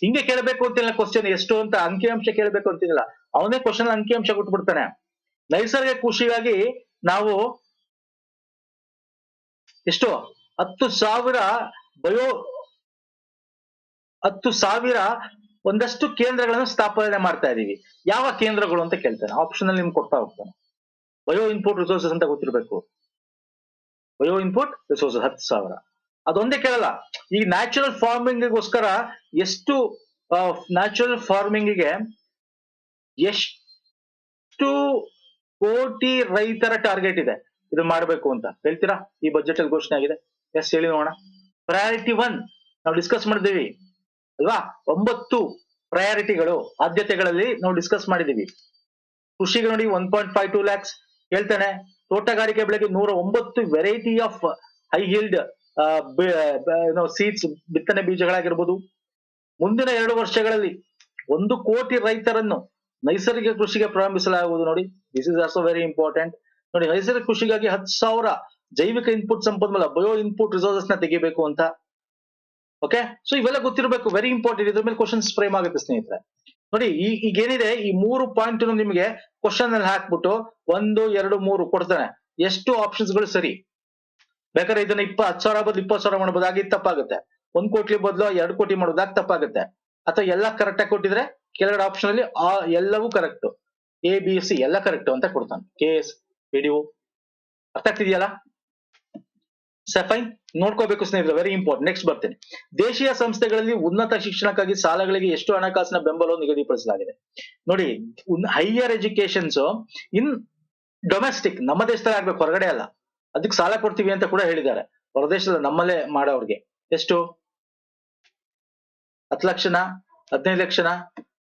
[SPEAKER 1] ಹಿಂಗೆ ಕೇಳಬೇಕು ಅಂತಿಲ್ಲ ಕ್ವಶನ್ ಎಷ್ಟು ಅಂತ ಅಂಕಿಅಂಶ ಕೇಳಬೇಕು ಅಂತಿಲ್ಲ. ಅವನೇ ಕ್ವಶನ್ ಅಂಕಿಅಂಶ ಕೊಟ್ಬಿಡ್ತಾನೆ. ನೈಸರ್ಗಿಕ ಕೃಷಿಗಾಗಿ ನಾವು ಎಷ್ಟು? ಹತ್ತು ಸಾವಿರ ಬಯೋ, ಹತ್ತು ಸಾವಿರ ಒಂದಷ್ಟು ಕೇಂದ್ರಗಳನ್ನು ಸ್ಥಾಪನೆ ಮಾಡ್ತಾ ಇದ್ದೀವಿ. ಯಾವ ಕೇಂದ್ರಗಳು ಅಂತ ಕೇಳ್ತಾನೆ. ಆಪ್ಷನ್ ಅಲ್ಲಿ ನಿಮ್ಗೆ ಕೊಡ್ತಾ ಹೋಗ್ತಾನೆ. ಬಯೋ ಇನ್ಪುಟ್ ರಿಸೋರ್ಸಸ್ ಅಂತ ಗೊತ್ತಿರಬೇಕು. ಬಯೋ ಇನ್ಪುಟ್ ರಿಸೋರ್ಸಸ್ ಹತ್ತು ಸಾವಿರ. ಅದೊಂದೇ ಕೇಳಲ್ಲ. ಈ ನ್ಯಾಚುರಲ್ ಫಾರ್ಮಿಂಗ್ಗೋಸ್ಕರ ಎಷ್ಟು ನ್ಯಾಚುರಲ್ ಫಾರ್ಮಿಂಗಿಗೆ ಎಷ್ಟು ಕೋಟಿ ರೈತರ ಟಾರ್ಗೆಟ್ ಇದೆ. ಇದು ಮಾಡಬೇಕು ಅಂತ. ಹೇಳ್ತೀರಾ? ಈ ಬಜೆಟ್ ಅಲ್ಲಿ ಘೋಷಣೆ ಆಗಿದೆ. ಎಸ್ ಹೇಳಿ ನೋಡೋಣ. ಪ್ರಯಾರಿಟಿ ಒನ್ ನಾವು ಡಿಸ್ಕಸ್ ಮಾಡಿದೀವಿ ಅಲ್ವಾ? ಒಂಬತ್ತು ಪ್ರಯಾರಿಟಿಗಳು ಆದ್ಯತೆಗಳಲ್ಲಿ ನಾವು ಡಿಸ್ಕಸ್ ಮಾಡಿದೀವಿ ಕೃಷಿಗೆ ನೋಡಿ one point five two lakhs ಹೇಳ್ತಾನೆ. ತೋಟಗಾರಿಕೆ ಬೆಳೆಗೆ ನೂರ ಒಂಬತ್ತು variety of high yield seeds ಬಿತ್ತನೆ ಬೀಜಗಳಾಗಿರ್ಬೋದು. ಮುಂದಿನ ಎರಡು ವರ್ಷಗಳಲ್ಲಿ ಒಂದು ಕೋಟಿ ರೈತರನ್ನು ನೈಸರ್ಗಿಕ ಕೃಷಿಗೆ ಪ್ರಾರಂಭಿಸಲಾಗುವುದು ನೋಡಿ. This is also very important ನೋಡಿ, ನೈಸರ್ಗಿಕ ಕೃಷಿಗಾಗಿ ಹತ್ತು ಸಾವಿರ ಜೈವಿಕ ಇನ್ಪುಟ್ ಸಂಪನ್ಮೂಲ ಬಯೋ ಇನ್ಪುಟ್ ರಿಸೋರ್ಸಸ್ನ ತೆಗಿಬೇಕು ಅಂತ. ಓಕೆ ಸೊ ಇವೆಲ್ಲ ಗೊತ್ತಿರಬೇಕು. ವೆರಿ ಇಂಪಾರ್ಟೆಂಟ್ ಇದ್ರ ಮೇಲೆ ಕ್ವಶನ್ಸ್ ಫ್ರೇಮ್ ಆಗುತ್ತೆ, ಸ್ನೇಹಿತರೆ. ನೋಡಿ, ಈ ಈಗ ಏನಿದೆ ಈ ಮೂರು ಪಾಯಿಂಟ್ ನಿಮಗೆ ಕ್ವಶನ್ ಅಲ್ಲಿ ಹಾಕ್ಬಿಟ್ಟು ಒಂದು, ಎರಡು, ಮೂರು ಕೊಡ್ತಾನೆ. ಎಷ್ಟು ಆಪ್ಷನ್ಸ್ಗಳು ಸರಿ? ಬೇಕಾದ್ರೆ ಇದನ್ನ ಇಪ್ಪ, ಹತ್ತು ಸಾವಿರ ಬದಲು ಇಪ್ಪತ್ತು ಸಾವಿರ ಮಾಡ್ಬೋದು ಆಗ ತಪ್ಪಾಗುತ್ತೆ. ಒಂದ್ ಕೋಟಿ ಬದಲು ಎರಡು ಕೋಟಿ ಮಾಡೋದಾಗ ತಪ್ಪಾಗುತ್ತೆ. ಅಥವಾ ಎಲ್ಲ ಕರೆಕ್ಟ್ ಆಗಿ ಕೊಟ್ಟಿದ್ರೆ ಕೆಳಗಡೆ ಆಪ್ಷನ್ ಅಲ್ಲಿ ಎಲ್ಲವೂ ಕರೆಕ್ಟ್ ಎ ಬಿ ಸಿ ಎಲ್ಲ ಕರೆಕ್ಟ್ ಅಂತ ಕೊಡ್ತಾನೆ. ಕೆ ಎಸ್ ಪಿಡಿಒ ಅರ್ಥ ಆಗ್ತಿದೆಯಲ್ಲ? ಫೈನ್ ನೋಡ್ಕೋಬೇಕು ಸ್ನೇಹಿತರೆ ವೆರಿ ಇಂಪಾರ್ಟೆಂಟ್ ನೆಕ್ಸ್ಟ್ ಬರ್ತೇನೆ. ದೇಶೀಯ ಸಂಸ್ಥೆಗಳಲ್ಲಿ ಉನ್ನತ ಶಿಕ್ಷಣಕ್ಕಾಗಿ ಸಾಲಗಳಿಗೆ ಎಷ್ಟು ಹಣಕಾಸಿನ ಬೆಂಬಲವನ್ನು ನಿಗದಿಪಡಿಸಲಾಗಿದೆ. ನೋಡಿ ಹೈಯರ್ ಎಜುಕೇಶನ್ಸ್ ಇನ್ ಡೊಮೆಸ್ಟಿಕ್ ನಮ್ಮ ದೇಶದಲ್ಲಿ ಆಗ್ಬೇಕು, ಹೊರಗಡೆ ಅಲ್ಲ. ಅದಕ್ಕೆ ಸಾಲ ಕೊಡ್ತೀವಿ ಅಂತ ಕೂಡ ಹೇಳಿದ್ದಾರೆ. ಹೊರದೇಶದ ನಮ್ಮಲ್ಲೇ ಮಾಡೋರ್ಗೆ ಎಷ್ಟು? ಹತ್ತು ಲಕ್ಷನ? ಹದಿನೈದು ಲಕ್ಷನ?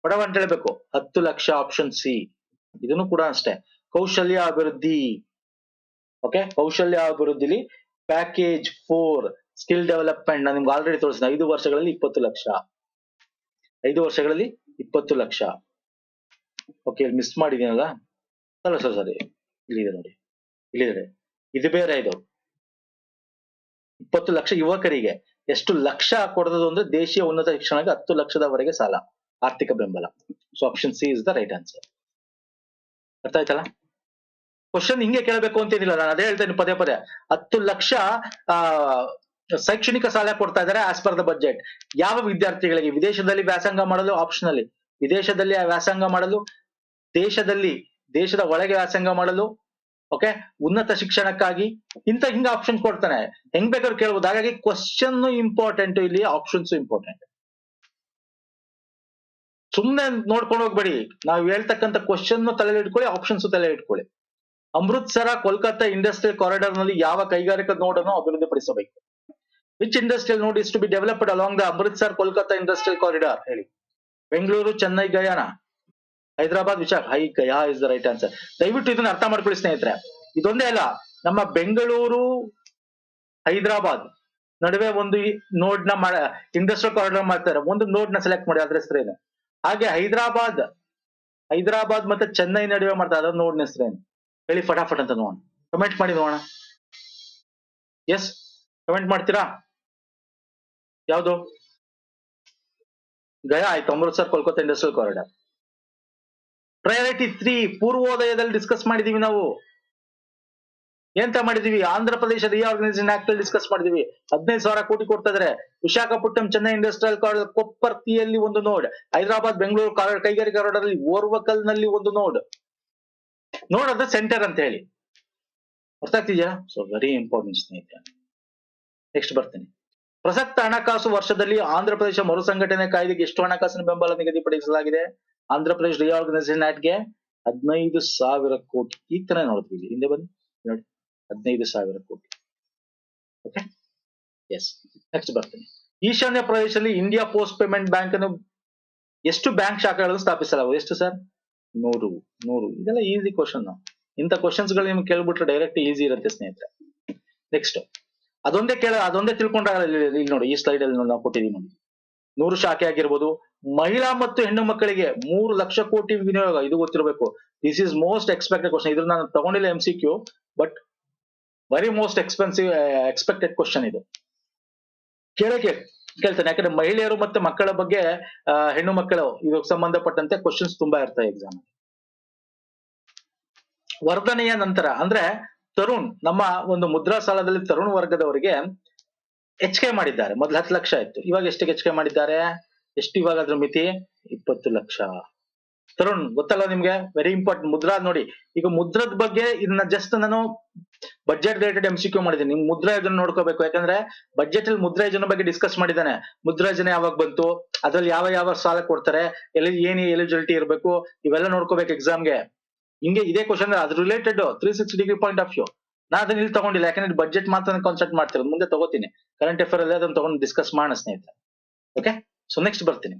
[SPEAKER 1] ಬಡವ ಅಂತ ಹೇಳ್ಬೇಕು. ಹತ್ತು ಲಕ್ಷ ಆಪ್ಷನ್ ಸಿ ಇದನ್ನು ಕೂಡ ಅಷ್ಟೇ. ಕೌಶಲ್ಯ ಅಭಿವೃದ್ಧಿ. ಓಕೆ ಕೌಶಲ್ಯ ಅಭಿವೃದ್ಧಿಲಿ ಪ್ಯಾಕೇಜ್ ಫೋರ್ ಸ್ಕಿಲ್ ಡೆವಲಪ್ಮೆಂಟ್ ನಾನು ನಿಮ್ಗೆ ಆಲ್ರೆಡಿ ತೋರಿಸಿದ ಐದು ವರ್ಷಗಳಲ್ಲಿ ಇಪ್ಪತ್ತು ಲಕ್ಷ. ಐದು ವರ್ಷಗಳಲ್ಲಿ ಇಪ್ಪತ್ತು ಲಕ್ಷ. ಓಕೆ ಮಿಸ್ ಮಾಡಿದೀನಲ್ಲ ಅಲ್ಲ ಸರ್ ಸರಿ ಇಲ್ಲಿದೆ ನೋಡಿ. ಇಲ್ಲಿದೆ. ಇದು ಬೇರೆ ಇದು. ಇಪ್ಪತ್ತು ಲಕ್ಷ ಯುವಕರಿಗೆ ಎಷ್ಟು ಲಕ್ಷ ಕೊಡೋದು ಅಂದ್ರೆ ದೇಶೀಯ ಉನ್ನತ ಶಿಕ್ಷಣಕ್ಕೆ ಹತ್ತು ಲಕ್ಷದವರೆಗೆ ಸಾಲ, ಆರ್ಥಿಕ ಬೆಂಬಲ. So option C is the right answer ಅರ್ಥ ಆಯ್ತಲ್ಲ? ಕ್ವಶನ್ ಹಿಂಗೆ ಕೇಳಬೇಕು ಅಂತೇನಿಲ್ಲ ನಾನು ಅದೇ ಹೇಳ್ತೇನೆ ಪದೇ ಪದೇ. ಹತ್ತು ಲಕ್ಷ, ಆ, ಶೈಕ್ಷಣಿಕ ಸಾಲ ಕೊಡ್ತಾ ಇದ್ದಾರೆ ಆಸ್ ಪರ್ ದ ಬಜೆಟ್ ಯಾವ ವಿದ್ಯಾರ್ಥಿಗಳಿಗೆ? ವಿದೇಶದಲ್ಲಿ ವ್ಯಾಸಂಗ ಮಾಡಲು ಆಪ್ಷನ್ ಅಲ್ಲಿ. ವಿದೇಶದಲ್ಲಿ ವ್ಯಾಸಂಗ ಮಾಡಲು, ದೇಶದಲ್ಲಿ, ದೇಶದ ಒಳಗೆ ವ್ಯಾಸಂಗ ಮಾಡಲು ಓಕೆ ಉನ್ನತ ಶಿಕ್ಷಣಕ್ಕಾಗಿ ಇಂತ ಹಿಂಗ ಆಪ್ಷನ್ ಕೊಡ್ತಾನೆ. ಹೆಂಗ್ ಬೇಕಾದ್ರೂ ಕೇಳ್ಬೋದು. ಹಾಗಾಗಿ ಕ್ವಶನ್ ಇಂಪಾರ್ಟೆಂಟ್ ಇಲ್ಲಿ ಆಪ್ಷನ್ಸ್ ಇಂಪಾರ್ಟೆಂಟ್ ಸುಮ್ನೆ ನೋಡ್ಕೊಂಡು ಹೋಗ್ಬೇಡಿ. ನಾವು ಹೇಳ್ತಕ್ಕಂಥ ಕ್ವಶನ್ ತಲೆ ಇಟ್ಕೊಳ್ಳಿ ಆಪ್ಷನ್ಸ್ ತಲೆ ಇಟ್ಕೊಳ್ಳಿ. ಅಮೃತ್ಸರ ಕೋಲ್ಕತ್ತಾ ಇಂಡಸ್ಟ್ರಿಯಲ್ ಕಾರಿಡಾರ್ನಲ್ಲಿ ಯಾವ ಕೈಗಾರಿಕಾ ನೋಡ್ ಅನ್ನು ಅಭಿವೃದ್ಧಿಪಡಿಸಬೇಕು which industrial node is to be developed along the Amritsar Kolkata industrial corridor ಹೇಳಿ. ಬೆಂಗಳೂರು, ಚೆನ್ನೈ, ಗಯಾನ. ಹೈದರಾಬಾದ್ ವಿಚಾರ, high Gaya is the right answer. ದಯವಿಟ್ಟು ಇದನ್ನ ಅರ್ಥ ಮಾಡ್ಕೊಳ್ಳಿ ಸ್ನೇಹಿತರೆ. ಇದೊಂದೇ ಅಲ್ಲ, ನಮ್ಮ ಬೆಂಗಳೂರು, ಹೈದರಾಬಾದ್ ನಡುವೆ ಒಂದು ನೋಡ್ನ ಮಾಡ ಇಂಡಸ್ಟ್ರಿಯಲ್ ಕಾರಿಡಾರ್ ಮಾಡ್ತಾರೆ. ಒಂದು ನೋಡ್ನ ಸೆಲೆಕ್ಟ್ ಮಾಡಿ, ಅದ್ರ ಹೆಸರೇನು? ಹಾಗೆ ಹೈದರಾಬಾದ್ ಹೈದರಾಬಾದ್ ಮತ್ತೆ ಚೆನ್ನೈ ನಡುವೆ ಮಾಡ್ತಾರೆ ಅದ್ರ ನೋಡ್ ಹೆಸರೇನು? ಹೇಳಿ ಫಟಾಫಟ್ ಅಂತ ನೋಡೋಣ. ಕಮೆಂಟ್ ಮಾಡಿ ನೋಡೋಣ. ಎಸ್ ಕಮೆಂಟ್ ಮಾಡ್ತೀರಾ? ಯಾವುದು? ಗಯಾ, ಆಯ್ತು. Amritsar, Kolkata industrial corridor priority three ಪೂರ್ವೋದಯದಲ್ಲಿ discuss ಮಾಡಿದೀವಿ ನಾವು. ಎಂತ ಮಾಡಿದೀವಿ? ಆಂಧ್ರ ಪ್ರದೇಶ ರಿಆರ್ಗನೈಸೇಷನ್ ಆಕ್ಟ್ ಅಲ್ಲಿ ಡಿಸ್ಕಸ್ ಮಾಡಿದೀವಿ. ಹದಿನೈದು ಸಾವಿರ ಕೋಟಿ ಕೊಡ್ತಾ ಇದಾರೆ ವಿಶಾಖಪಟ್ಟಣಂ ಚೆನ್ನೈ ಇಂಡಸ್ಟ್ರಿಯಲ್ ಕಾರಿಡಾರ್ ಕೊಪ್ಪರ್ತಿಯಲ್ಲಿ ಒಂದು ನೋಡ್. ಹೈದರಾಬಾದ್, ಬೆಂಗಳೂರು ಕಾರಿಡಾರ್ ಕೈಗಾರಿಕಾ ಕಾರಿಡಾರ್ ಅಲ್ಲಿ ಓರ್ವಕಲ್ನಲ್ಲಿ ಒಂದು ನೋಡ್. ನೋಡ್ ಅದ ಸೆಂಟರ್ ಅಂತ ಹೇಳಿ. ಅರ್ಥ ಆಗ್ತಿದ್ಯಾ? ಸೊ ವೆರಿ ಇಂಪಾರ್ಟೆಂಟ್ ಸ್ನೇಹಿತ ನೆಕ್ಸ್ಟ್ ಬರ್ತೀನಿ. ಪ್ರಸಕ್ತ ಹಣಕಾಸು ವರ್ಷದಲ್ಲಿ ಆಂಧ್ರ ಪ್ರದೇಶ ಮರುಸಂಘಟನೆ ಕಾಯ್ದೆಗೆ ಎಷ್ಟು ಹಣಕಾಸಿನ ಬೆಂಬಲ ನಿಗದಿಪಡಿಸಲಾಗಿದೆ? ಆಂಧ್ರ ಪ್ರದೇಶ ರಿಆರ್ಗನೈಸೇಷನ್ ಆಕ್ಟ್ಗೆ ಹದಿನೈದು ಸಾವಿರ ಕೋಟಿ. ಈ ತರ ನೋಡ್ತೀವಿ. ಹಿಂದೆ ಬನ್ನಿ. ನೋಡಿ. ಹದಿನೈದು ಸಾವಿರ ಕೋಟಿ. ಓಕೆ ಎಸ್ ನೆಕ್ಸ್ಟ್ ಬರ್ತೀನಿ. ಈಶಾನ್ಯ ಪ್ರದೇಶದಲ್ಲಿ ಇಂಡಿಯಾ ಪೋಸ್ಟ್ ಪೇಮೆಂಟ್ ಬ್ಯಾಂಕ್ ಅನ್ನು ಎಷ್ಟು ಬ್ಯಾಂಕ್ ಶಾಖೆಗಳನ್ನು ಸ್ಥಾಪಿಸಲಾಗುವುದು? ಎಷ್ಟು ಸರ್ ನೂರು. ನೂರು. ಇದೆಲ್ಲ ಈಸಿ ಕ್ವಶನ್ ಇಂಥ ಕ್ವಶನ್ಸ್ಗಳು ನಿಮ್ಗೆ ಕೇಳ್ಬಿಟ್ರೆ ಡೈರೆಕ್ಟ್ ಈಸಿ ಇರುತ್ತೆ ಸ್ನೇಹಿತರೆ. ನೆಕ್ಸ್ಟ್ ಅದೊಂದೇ ಕೇಳ ಅದೊಂದೇ ತಿಳ್ಕೊಂಡಾಗ ಇಲ್ಲಿ ನೋಡಿ, ಈ ಸ್ಲೈಡ್ ಅಲ್ಲಿ ನಾವು ಕೊಟ್ಟಿದ್ದೀವಿ ನೋಡಿ. ನೂರು ಶಾಖೆ ಆಗಿರ್ಬೋದು ಮಹಿಳಾ ಮತ್ತು ಹೆಣ್ಣು ಮಕ್ಕಳಿಗೆ ಮೂರು ಲಕ್ಷ ಕೋಟಿ ವಿನಿಯೋಗ, ಇದು ಗೊತ್ತಿರಬೇಕು. This is most expected question ಇದ್ರ ನಾನು ತಗೊಂಡಿಲ್ಲ M C Q but very most expensive expected question ಇದು. ಕೇಳಕ್ಕೆ ಕೇಳ್ತಾನೆ, ಯಾಕಂದ್ರೆ ಮಹಿಳೆಯರು ಮತ್ತೆ ಮಕ್ಕಳ ಬಗ್ಗೆ ಹೆಣ್ಣು ಮಕ್ಕಳು, ಇದಕ್ಕೆ ಸಂಬಂಧಪಟ್ಟಂತೆ ಕ್ವಶನ್ಸ್ ತುಂಬಾ ಇರ್ತವೆ ಎಕ್ಸಾಮ್ ವರ್ಧನೆಯ ನಂತರ, ಅಂದ್ರೆ ತರುಣ್, ನಮ್ಮ ಒಂದು ಮುದ್ರಾ ಸಾಲದಲ್ಲಿ ತರುಣ್ ವರ್ಗದವರಿಗೆ ಹೆಚ್ಚಿಗೆ ಮಾಡಿದ್ದಾರೆ. ಮೊದ್ಲು ಹತ್ತು ಲಕ್ಷ ಇತ್ತು. ಇವಾಗ ಎಷ್ಟಿಗೆ ಹೆಚ್ಚಿಗೆ ಮಾಡಿದ್ದಾರೆ? ಎಷ್ಟು ಇವಾಗ ಅದ್ರ ಮಿತಿ? ಇಪ್ಪತ್ತು ಲಕ್ಷ. ತರುಣ್, ಗೊತ್ತಲ್ಲ ನಿಮ್ಗೆ? ವೆರಿ ಇಂಪಾರ್ಟೆಂಟ್ ಮುದ್ರಾ ನೋಡಿ. ಈಗ ಮುದ್ರದ ಬಗ್ಗೆ ಇದನ್ನ ಜಸ್ಟ್ ನಾನು budget related M C Q ಮಾಡಿದ್ದೀನಿ. ನಿಮ್ ಮುದ್ರಾ ಯೋಜನೆ ನೋಡ್ಕೋಬೇಕು. ಯಾಕಂದ್ರೆ ಬಜೆಟ್ ಅಲ್ಲಿ ಮುದ್ರಾ ಯೋಜನೆ ಬಗ್ಗೆ ಡಿಸ್ಕಸ್ ಮಾಡಿದ್ದಾನೆ. ಮುದ್ರಾ ಯೋಜನೆ ಯಾವಾಗ ಬಂತು? ಅದ್ರಲ್ಲಿ ಯಾವ ಯಾವ ಸಾಲ ಕೊಡ್ತಾರೆ? ಎಲ್ಲಿ, ಏನ್ ಎಲಿಜಿಬಿಲಿಟಿ ಇರಬೇಕು? ಇವೆಲ್ಲ ನೋಡ್ಕೋಬೇಕು ಎಕ್ಸಾಮ್ಗೆ ಹಿಂಗೆ ಇದೇ ಕ್ವಶನ್ ಅದ್ರ related three six degree point of view ನಾ ಅದನ್ನ ಇಲ್ಲಿ ತಗೊಂಡಿಲ್ಲ. ಯಾಕಂದ್ರೆ ಬಜೆಟ್ ಮಾತ್ರ ಕಾನ್ಸೆಪ್ಟ್ ಮಾಡ್ತಿರೋದು. ಮುಂದೆ ತಗೋತೀನಿ. ಕರೆಂಟ್ ಅಫೇರ್ ಅಲ್ಲಿ ಅದನ್ನ ತಗೊಂಡು ಡಿಸ್ಕಸ್ ಮಾಡೋಣ ಸ್ನೇಹಿತರೆ. ಓಕೆ ಸೊ ನೆಕ್ಸ್ಟ್ ಬರ್ತೀನಿ.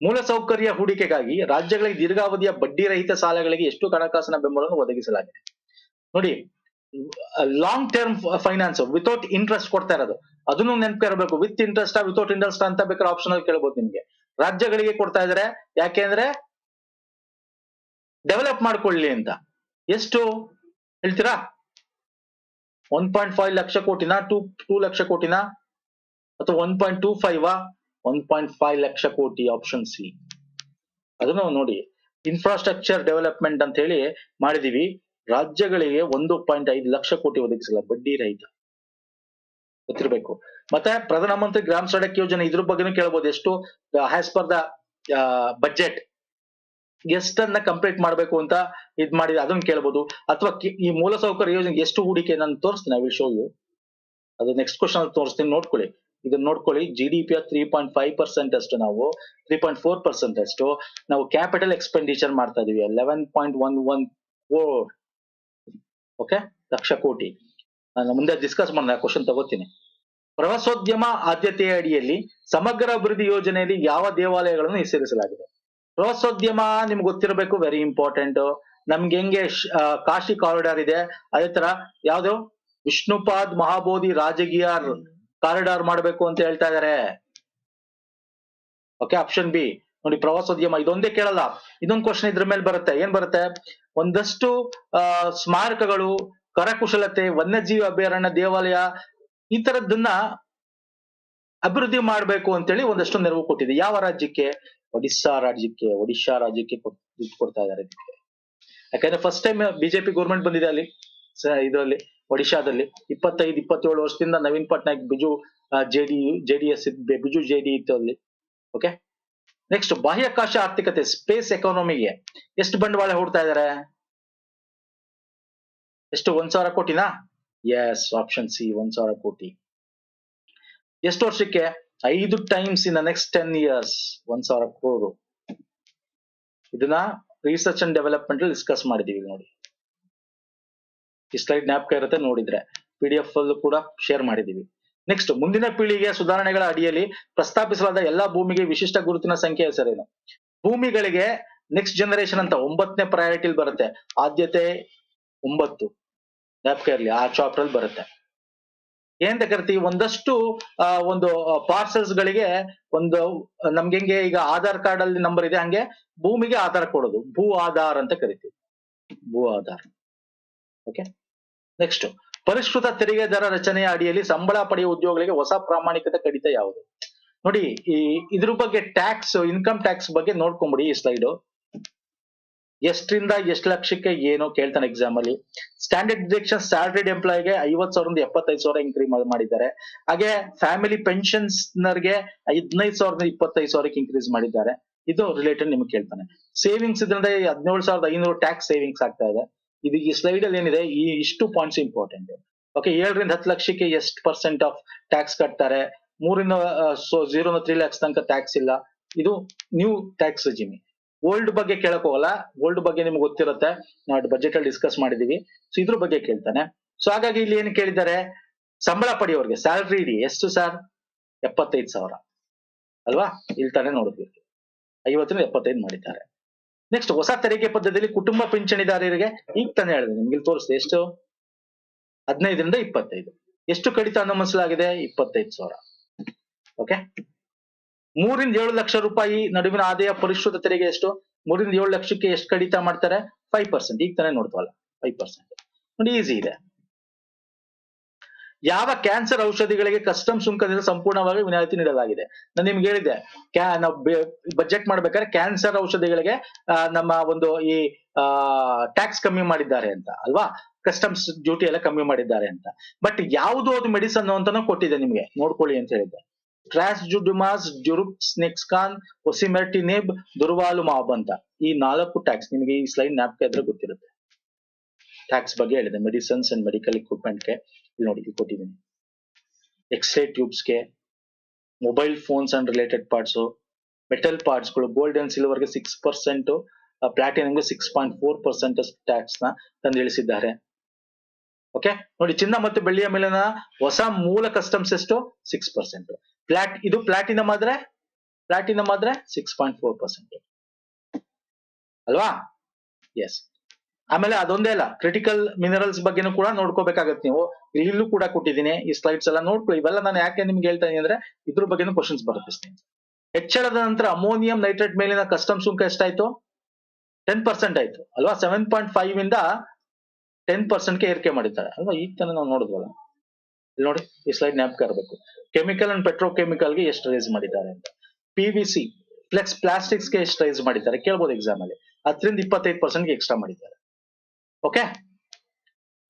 [SPEAKER 1] ಮೂಲಸೌಕರ್ಯ ಹೂಡಿಕೆಗಾಗಿ ರಾಜ್ಯಗಳಿಗೆ ದೀರ್ಘಾವಧಿಯ ಬಡ್ಡಿ ರಹಿತ ಸಾಲಗಳಿಗೆ ಎಷ್ಟು ಹಣಕಾಸಿನ ಬೆಂಬಲವನ್ನು ಒದಗಿಸಲಾಗಿದೆ? ನೋಡಿ long term finance without interest ಕೊಡ್ತಾ ಇರೋದು. ಅದನ್ನು ನೆನಪಿರಬೇಕು ವಿತ್ ಇಂಟ್ರೆಸ್ಟ್ ವಿತೌಟ್ ಇಂಟ್ರೆಸ್ಟ್ ಅಂತ ಬೇಕಾದ್ರೆ ಆಪ್ಷನ್ ಅಲ್ಲಿ ಕೇಳ್ಬೋದು ನಿಮ್ಗೆ. ರಾಜ್ಯಗಳಿಗೆ ಕೊಡ್ತಾ ಇದಾರೆ ಯಾಕೆಂದ್ರೆ ಡೆವಲಪ್ ಮಾಡ್ಕೊಳ್ಳಿ ಅಂತ. ಎಷ್ಟು ಹೇಳ್ತೀರಾ? ಒನ್ ಪಾಯಿಂಟ್ ಫೈವ್ ಲಕ್ಷ ಕೋಟಿನ ಟೂ ಟೂ ಲಕ್ಷ ಕೋಟಿನ? ಅಥವಾ one point two five one point five lakh ಕೋಟಿ ಆಪ್ಷನ್ ಸಿ ಅದನ್ನ ನೋಡಿ ಇನ್ಫ್ರಾಸ್ಟ್ರಕ್ಚರ್ ಡೆವಲಪ್ಮೆಂಟ್ ಅಂತ ಹೇಳಿ ಮಾಡಿದೀವಿ. ರಾಜ್ಯಗಳಿಗೆ ಒಂದು ಪಾಯಿಂಟ್ ಐದು ಲಕ್ಷ ಕೋಟಿ ಒದಗಿಸಲ್ಲ, ಬಡ್ಡಿ ರಹಿತ. ಗೊತ್ತಿರಬೇಕು. ಮತ್ತೆ ಪ್ರಧಾನಮಂತ್ರಿ ಗ್ರಾಮ ಸಡಕ್ ಯೋಜನೆ ಇದ್ರ ಬಗ್ಗೆನೂ ಕೇಳಬಹುದು ಎಷ್ಟು ಹ್ಯಾಸ್ ಪರ್ ದ ಬಜೆಟ್ ಎಷ್ಟನ್ನ ಕಂಪ್ಲೀಟ್ ಮಾಡ್ಬೇಕು ಅಂತ ಇದ್ ಮಾಡಿ ಅದನ್ನ ಕೇಳಬಹುದು ಅಥವಾ ಈ ಮೂಲಸೌಕರ್ಯ ಯೋಜನೆ ಎಷ್ಟು ಹೂಡಿಕೆ ನಾನು ತೋರಿಸ್ತೀನಿ ಐ ವಿಲ್ ಶೋ ಯು ಅದು ನೆಕ್ಸ್ಟ್ ಕ್ವಶನ್ ತೋರಿಸ್ತೀನಿ, ನೋಡ್ಕೊಳ್ಳಿ. ಇದನ್ನ ನೋಡ್ಕೊಳ್ಳಿ G D P three point five percent ಅಷ್ಟು ನಾವು ತ್ರೀ ಪಾಯಿಂಟ್ ಫೋರ್ ಪರ್ಸೆಂಟ್ ಅಷ್ಟು. ನಾವು ಕ್ಯಾಪಿಟಲ್ ಎಕ್ಸ್ಪೆಂಡಿಚರ್ ಮಾಡ್ತಾ ಇದೀವಿ eleven point one one okay lakh ಕೋಟಿ. ನಾನು ಮುಂದೆ ಡಿಸ್ಕಸ್ ಮಾಡೋಣ ಕ್ವಶನ್ ತಗೋತೀನಿ. ಪ್ರವಾಸೋದ್ಯಮ ಆದ್ಯತೆಯ ಅಡಿಯಲ್ಲಿ ಸಮಗ್ರ ಅಭಿವೃದ್ಧಿ ಯೋಜನೆಯಲ್ಲಿ ಯಾವ ದೇವಾಲಯಗಳನ್ನು ಹೆಸರಿಸಲಾಗಿದೆ? ಪ್ರವಾಸೋದ್ಯಮ ನಿಮ್ಗೆ ಗೊತ್ತಿರಬೇಕು ವೆರಿ ಇಂಪಾರ್ಟೆಂಟ್ ನಮ್ಗೆ ಹೆಂಗೆ ಕಾಶಿ ಕಾರಿಡಾರ್ ಇದೆ. ಅದೇ ತರ ಯಾವ್ದು? ವಿಷ್ಣುಪಾದ್ ಮಹಾಬೋಧಿ ರಾಜಗಿಯಾರ್ ಕಾರಿಡಾರ್ ಮಾಡಬೇಕು ಅಂತ ಹೇಳ್ತಾ ಇದಾರೆ. ಓಕೆ ಆಪ್ಷನ್ ಬಿ ನೋಡಿ, ಪ್ರವಾಸೋದ್ಯಮ, ಇದೊಂದೇ ಕೇಳಲ್ಲ. ಇದೊಂದು ಕ್ವಶನ್ ಇದ್ರ ಮೇಲೆ ಬರುತ್ತೆ. ಏನ್ ಬರುತ್ತೆ? ಒಂದಷ್ಟು ಸ್ಮಾರಕಗಳು, ಕರಕುಶಲತೆ, ವನ್ಯಜೀವಿ ಅಭಯಾರಣ್ಯ, ದೇವಾಲಯ, ಈ ತರದ್ದನ್ನ ಅಭಿವೃದ್ಧಿ ಮಾಡಬೇಕು ಅಂತೇಳಿ ಒಂದಷ್ಟು ನೆರವು ಕೊಟ್ಟಿದೆ. ಯಾವ ರಾಜ್ಯಕ್ಕೆ? ಒಡಿಸ್ಸಾ ರಾಜ್ಯಕ್ಕೆ. ಒಡಿಶಾ ರಾಜ್ಯಕ್ಕೆ ದುಡ್ಡು ಕೊಡ್ತಾ ಇದಕ್ಕೆ. ಯಾಕಂದ್ರೆ ಫಸ್ಟ್ ಟೈಮ್ ಬಿಜೆಪಿ ಗೌರ್ಮೆಂಟ್ ಬಂದಿದೆ ಅಲ್ಲಿ ಇದರಲ್ಲಿ. ಒಡಿಶಾದಲ್ಲಿ ಇಪ್ಪತ್ತೈದು, ಇಪ್ಪತ್ತೇಳು ವರ್ಷದಿಂದ Naveen Patnaik Biju JD JDS Biju JD ಇತ್ತು ಅಲ್ಲಿ. ಓಕೆ ನೆಕ್ಸ್ಟ್ ಬಾಹ್ಯಾಕಾಶ ಆರ್ಥಿಕತೆ ಸ್ಪೇಸ್ ಎಕಾನಮಿಗೆ ಎಷ್ಟು ಬಂಡವಾಳ ಹೂಡ್ತಾ ಇದಾರೆ? ಎಷ್ಟು, ಒಂದ್ ಸಾವಿರ ಕೋಟಿನಾ? ಎಸ್ ಆಪ್ಷನ್ ಸಿ ಒಂದ್ ಸಾವಿರ ಕೋಟಿ. ಎಷ್ಟು ವರ್ಷಕ್ಕೆ? ಐದು times in next ten years ಒಂದ್ ಸಾವಿರ ಕೋರು ಇದನ್ನ ರಿಸರ್ಚ್ ಅಂಡ್ ಡೆವಲಪ್ಮೆಂಟ್ ಡಿಸ್ಕಸ್ ಮಾಡಿದೀವಿ ನೋಡಿ. ಈ ಸ್ಲೈಡ್ ಜ್ಞಾಪಕ ಇರುತ್ತೆ, ನೋಡಿದ್ರೆ. ಪಿ ಡಿ ಎಫ್ ಅಲ್ಲೂ ಕೂಡ ಶೇರ್ ಮಾಡಿದೀವಿ ನೆಕ್ಸ್ಟ್ ಮುಂದಿನ ಪೀಳಿಗೆಯ ಸುಧಾರಣೆಗಳ ಅಡಿಯಲ್ಲಿ ಪ್ರಸ್ತಾಪಿಸಲಾದ ಎಲ್ಲಾ ಭೂಮಿಗೆ ವಿಶಿಷ್ಟ ಗುರುತಿನ ಸಂಖ್ಯೆ ಹೆಸರೇನು? ಭೂಮಿಗಳಿಗೆ ನೆಕ್ಸ್ಟ್ ಜನರೇಷನ್ ಅಂತ ಒಂಬತ್ತನೇ ಪ್ರಯಾರಿಟಿಲ್ ಬರುತ್ತೆ. ಆದ್ಯತೆ ಒಂಬತ್ತು. ಜ್ಞಾಪಕ ಇರಲಿ, ಆ ಚಾಪ್ಟರ್ ಅಲ್ಲಿ ಬರುತ್ತೆ. ಏನ್ ಕರಿತೀವಿ ಒಂದಷ್ಟು ಒಂದು ಪಾರ್ಸಲ್ಸ್ ಗಳಿಗೆ ಒಂದು, ನಮ್ಗೆ ಹೆಂಗೆ ಈಗ ಆಧಾರ್ ಕಾರ್ಡ್ ಅಲ್ಲಿ ನಂಬರ್ ಇದೆ, ಹಂಗೆ ಭೂಮಿಗೆ ಆಧಾರ್ ಕೊಡೋದು. ಭೂ ಆಧಾರ್ ಅಂತ ಕರಿತೀವಿ. ಭೂ ಆಧಾರ್. ಓಕೆ ನೆಕ್ಸ್ಟ್ ಪರಿಷ್ಕೃತ ತೆರಿಗೆ ದರ ರಚನೆಯ ಅಡಿಯಲ್ಲಿ ಸಂಬಳ ಪಡೆಯುವ ಉದ್ಯೋಗಗಳಿಗೆ ಹೊಸ ಪ್ರಾಮಾಣಿಕತೆ ಕಡಿತ ಯಾವುದು? ನೋಡಿ, ಈ ಇದ್ರ ಬಗ್ಗೆ ಟ್ಯಾಕ್ಸ್ ಇನ್ಕಮ್ ಟ್ಯಾಕ್ಸ್ ಬಗ್ಗೆ ನೋಡ್ಕೊಂಬಿಡಿ ಈ ಸ್ಲೈಡ್ ಎಷ್ಟರಿಂದ ಎಷ್ಟು ಲಕ್ಷಕ್ಕೆ ಏನು ಕೇಳ್ತಾನೆ ಎಕ್ಸಾಮ್ ಅಲ್ಲಿ. ಸ್ಟ್ಯಾಂಡರ್ಡ್ ಡಿಡಕ್ಷನ್ ಸ್ಯಾಲರಿಡ್ ಎಂಪ್ಲಾಯ್ಗೆ ಐವತ್ ಸಾವಿರದಿಂದ ಎಪ್ಪತ್ತೈದು ಸಾವಿರ ಇನ್ಕ್ರೀಸ್ ಮಾಡಿದ್ದಾರೆ. ಹಾಗೆ ಫ್ಯಾಮಿಲಿ ಪೆನ್ಷನ್ಸ್ನರ್ಗೆ ಹದಿನೈದು ಸಾವಿರದ ಇಪ್ಪತ್ತೈದು ಸಾವಿರಕ್ಕೆ ಇನ್ಕ್ರೀಸ್ ಮಾಡಿದ್ದಾರೆ. ಇದು ರಿಲೇಟೆಡ್ ನಿಮ್ಗೆ ಕೇಳ್ತಾನೆ. ಸೇವಿಂಗ್ಸ್ ಇದ್ರಿಂದ ಹದಿನೇಳು ಸಾವಿರದ ಐನೂರು ಟ್ಯಾಕ್ಸ್ ಸೇವಿಂಗ್ಸ್ ಆಗ್ತಾ ಇದೆ. ಇದು ಈ ಸ್ಲೈಡ್ ಅಲ್ಲಿ ಏನಿದೆ, ಈ ಇಷ್ಟು ಪಾಯಿಂಟ್ಸ್ ಇಂಪಾರ್ಟೆಂಟ್ ಓಕೆ ಏಳರಿಂದ ಹತ್ತು ಲಕ್ಷಕ್ಕೆ ಎಷ್ಟು ಪರ್ಸೆಂಟ್ ಆಫ್ ಟ್ಯಾಕ್ಸ್ ಕಟ್ತಾರೆ? ಮೂರಿಂದ ಸೊ ಜೀರೋ ತ್ರೀ ಲ್ಯಾಕ್ಸ್ ತನಕ ಟ್ಯಾಕ್ಸ್ ಇಲ್ಲ. ಇದು ನ್ಯೂ ಟ್ಯಾಕ್ಸ್ ಜಿಮಿ ಓಲ್ಡ್ ಬಗ್ಗೆ ಕೇಳಕ್ ಹೋಗಲ್ಲ. ಓಲ್ಡ್ ಬಗ್ಗೆ ನಿಮ್ಗೆ ಗೊತ್ತಿರುತ್ತೆ. ನಾವು ಬಜೆಟ್ ಅಲ್ಲಿ ಡಿಸ್ಕಸ್ ಮಾಡಿದೀವಿ. ಸೊ ಇದ್ರ ಬಗ್ಗೆ ಕೇಳ್ತಾನೆ. ಸೊ ಹಾಗಾಗಿ ಇಲ್ಲಿ ಏನ್ ಕೇಳಿದ್ದಾರೆ? ಸಂಬಳ ಪಡೆಯೋರಿಗೆ ಸ್ಯಾಲ್ರಿ ಇಡಿ ಎಷ್ಟು ಸರ್ ಎಪ್ಪತ್ತೈದು ಸಾವಿರ. ಅಲ್ವಾ? ಇಲ್ಲಿ ತಾನೇ ಐವತ್ತರಿಂದ ಎಪ್ಪತ್ತೈದು ಮಾಡಿದ್ದಾರೆ. ನೆಕ್ಸ್ಟ್ ಹೊಸ ತೆರಿಗೆ ಪದ್ಧತಿಯಲ್ಲಿ ಕುಟುಂಬ ಪಿಂಚಣಿದಾರರಿಗೆ ಈಗ ತಾನೇ ಹೇಳಿದೆ, ನಿಮ್ಗೆ ತೋರಿಸಿದೆ ಎಷ್ಟು? ಹದಿನೈದರಿಂದ ಇಪ್ಪತ್ತೈದು. ಎಷ್ಟು ಕಡಿತ ಅನುಮತಿಸಲಾಗಿದೆ ಇಪ್ಪತ್ತೈದು ಸಾವಿರ. ಓಕೆ ಮೂರಿಂದ ಏಳು ಲಕ್ಷ ರೂಪಾಯಿ ನಡುವಿನ ಆದಾಯ ಪರಿಶುದ್ಧ ತೆರಿಗೆ ಎಷ್ಟು? ಮೂರಿಂದ ಏಳು ಲಕ್ಷಕ್ಕೆ ಎಷ್ಟು ಕಡಿತ ಮಾಡ್ತಾರೆ? ಫೈವ್ ಪರ್ಸೆಂಟ್ ಈಗ ತಾನೇ ನೋಡ್ತವಲ್ಲ ಫೈವ್ ಪರ್ಸೆಂಟ್ ನೋಡಿ ಈಸಿ ಇದೆ. ಯಾವ ಕ್ಯಾನ್ಸರ್ ಔಷಧಿಗಳಿಗೆ ಕಸ್ಟಮ್ ಸುಂಕದಿಂದ ಸಂಪೂರ್ಣವಾಗಿ ವಿನಾಯಿತಿ ನೀಡಲಾಗಿದೆ. ನಾನು ನಿಮ್ಗೆ ಹೇಳಿದ್ದೆ, ಕ್ಯಾ, ನಾವು ಬಜೆಟ್ ಮಾಡ್ಬೇಕಾದ್ರೆ ಕ್ಯಾನ್ಸರ್ ಔಷಧಿಗಳಿಗೆ ನಮ್ಮ ಒಂದು ಈ ಟ್ಯಾಕ್ಸ್ ಕಮ್ಮಿ ಮಾಡಿದ್ದಾರೆ ಅಂತ, ಅಲ್ವಾ? ಕಸ್ಟಮ್ಸ್ ಡ್ಯೂಟಿ ಎಲ್ಲ ಕಮ್ಮಿ ಮಾಡಿದ್ದಾರೆ ಅಂತ. ಬಟ್ ಯಾವುದು ಅದು ಮೆಡಿಸನ್ ಅಂತಾನು ಕೊಟ್ಟಿದೆ ನಿಮ್ಗೆ, ನೋಡ್ಕೊಳ್ಳಿ ಅಂತ ಹೇಳಿದ್ದೆ. ಟ್ರಾಸ್ಜುಡುಮಾಸ್ ಡ್ಯುರುಕ್ಸ್ ನೆಕ್ಸ್ಕಾನ್ ದುರ್ವಾಲು ಮಾಬ್ ಅಂತ, ಈ ನಾಲ್ಕು ಟ್ಯಾಕ್ಸ್ ನಿಮಗೆ ಈ ಸ್ಲೈಡ್ ನ್ಯಾಪ್ಕ ಇದ್ರೆ ಗೊತ್ತಿರುತ್ತೆ. ಟ್ಯಾಕ್ಸ್ ಬಗ್ಗೆ ಹೇಳಿದೆ ಮೆಡಿಸನ್ಸ್ ಅಂಡ್ ಮೆಡಿಕಲ್ಗೆ. ಇಲ್ಲಿ ನೋಡಿ ಇಲ್ಲಿ ಕೊಟ್ಟಿದ್ದೀನಿ x ray ಟ್ಯೂಬ್ಸ್ಗೆ mobile phones and related parts metal ಪಾರ್ಟ್ಸ್ಗಳು gold and ಸಿಲ್ವರ್ಗೆ ಸಿಕ್ಸ್ ಪರ್ಸೆಂಟ್ ಪ್ಲಾಟಿನಂಗೆ ಸಿಕ್ಸ್ ಪಾಯಿಂಟ್ ಫೋರ್ ಪರ್ಸೆಂಟ್ ಟ್ಯಾಕ್ಸ್ನ ತಂದು ಇಳಿಸಿದ್ದಾರೆ. ಓಕೆ ನೋಡಿ, ಚಿನ್ನ ಮತ್ತು ಬೆಳ್ಳಿಯ ಮೇಲಿನ ಹೊಸ ಮೂಲ ಕಸ್ಟಮ್ಸ್ ಎಷ್ಟು? ಸಿಕ್ಸ್ ಪರ್ಸೆಂಟ್ ಪ್ಲಾಟ್ ಇದು ಪ್ಲಾಟಿನಮ್ ಆದ್ರೆ ಪ್ಲಾಟಿನಮ್ ಆದ್ರೆ ಸಿಕ್ಸ್ ಪಾಯಿಂಟ್ ಫೋರ್ ಪರ್ಸೆಂಟ್ ಅಲ್ವಾ? ಎಸ್ ಆಮೇಲೆ ಅದೊಂದೇ ಅಲ್ಲ ಕ್ರಿಟಿಕಲ್ ಮಿನರಲ್ಸ್ ಬಗ್ಗೆನೂ ಕೂಡ ನೋಡ್ಕೋಬೇಕಾಗತ್ತೆ ನೀವು. ಇಲ್ಲೂ ಕೂಡ ಕೊಟ್ಟಿದ್ದೀನಿ, ಈ ಸ್ಲೈಡ್ಸ್ ಎಲ್ಲ ನೋಡ್ಕೊಳ್ಳಿ ಇವೆಲ್ಲ ನಾನು ಯಾಕೆ ನಿಮ್ಗೆ ಹೇಳ್ತಾ ಇದೀನಿ ಅಂದ್ರೆ ಇದ್ರ ಬಗ್ಗೆನೂ ಕ್ವಶನ್ಸ್ ಬರುತ್ತೆ ಸ್ನೇಹಿತರೆ ಹೆಚ್ಚಳದ ನಂತರ ಅಮೋನಿಯಂ ನೈಟ್ರೇಟ್ ಮೇಲಿನ ಕಸ್ಟಮ್ ಸುಂಕ ಎಷ್ಟಾಯ್ತು? ಟೆನ್ ಪರ್ಸೆಂಟ್ ಆಯ್ತು. ಅಲ್ವಾ? ಸೆವೆನ್ ಪಾಯಿಂಟ್ ಫೈವ್ ಇಂದ ಟೆನ್ ಪರ್ಸೆಂಟ್ಗೆ ಏರಿಕೆ ಮಾಡಿದ್ದಾರೆ. ಅಲ್ವಾ? ಈಗ ತಾನೇ ನಾವು ನೋಡಿದ್ವಲ್ಲ. ಇಲ್ಲಿ ನೋಡಿ, ಈ ಸ್ಲೈಡ್ ನ್ಯಾಪ್ಕ ಇರಬೇಕು. ಕೆಮಿಕಲ್ ಅಂಡ್ ಪೆಟ್ರೋಕೆಮಿಕಲ್ಗೆ ಎಷ್ಟು ರೈಸ್ ಮಾಡಿದ್ದಾರೆ ಅಂತ. ಪಿ ವಿ ಸಿ ಫ್ಲೆಕ್ಸ್ ಪ್ಲಾಸ್ಟಿಕ್ಸ್ಗೆ ಎಷ್ಟು ರೈಸ್ ಮಾಡಿದ್ದಾರೆ? ಕೇಳ್ಬೋದು ಎಕ್ಸಾಮ್ ಅಲ್ಲಿ. ಹತ್ತರಿಂದ ಇಪ್ಪತ್ತೈದು ಪರ್ಸೆಂಟ್ಗೆ ಎಕ್ಸ್ಟ್ರಾ ಮಾಡಿದ್ದಾರೆ. Okay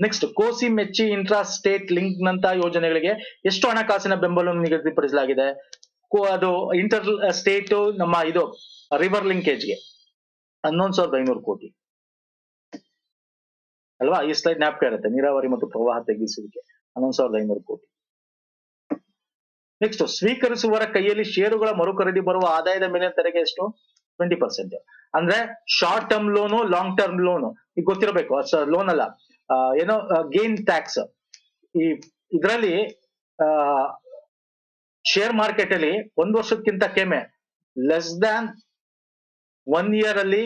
[SPEAKER 1] next Kosi Mechi intra state link ನಂತ ಯೋಜನೆಗಳಿಗೆ ಎಷ್ಟು ಹಣಕಾಸಿನ ಬೆಂಬಲವನ್ನು ನಿಗದಿಪಡಿಸಲಾಗಿದೆ? ಅದು ಇಂಟರ್ ಸ್ಟೇಟ್ ನಮ್ಮ ಇದು ರಿವರ್ ಲಿಂಕೇಜ್ಗೆ ಹನ್ನೊಂದು ಸಾವಿರದ ಐನೂರು ಕೋಟಿ. ಅಲ್ವಾ? ಈ ಸ್ಲೈಡ್ ಜ್ಞಾಪಕ ಇರುತ್ತೆ. ನೀರಾವರಿ ಮತ್ತು ಪ್ರವಾಹ ತಗ್ಗಿಸುವಿಕೆ ಹನ್ನೊಂದು ಸಾವಿರದ ಐನೂರು ಕೋಟಿ. ನೆಕ್ಸ್ಟ್ ಸ್ವೀಕರಿಸುವವರ ಕೈಯಲ್ಲಿ ಷೇರುಗಳ ಮರುಖರೀದಿ ಬರುವ ಆದಾಯದ ಮೇಲೆ ತೆರಿಗೆ ಎಷ್ಟು? ಟ್ವೆಂಟಿ ಪರ್ಸೆಂಟ್ ಅಂದ್ರೆ short term loan long term loan ಈಗ ಗೊತ್ತಿರಬೇಕು ಲೋನ್ ಅಲ್ಲ. ಏನೋ ಗೇನ್ ಟ್ಯಾಕ್ಸ್ ಈ, ಇದರಲ್ಲಿ ಶೇರ್ ಮಾರ್ಕೆಟ್ ಅಲ್ಲಿ ಒಂದು ವರ್ಷಕ್ಕಿಂತ ಕಡಿಮೆ ಲೆಸ್ ದ್ಯಾನ್ ಒನ್ ಇಯರ್ ಅಲ್ಲಿ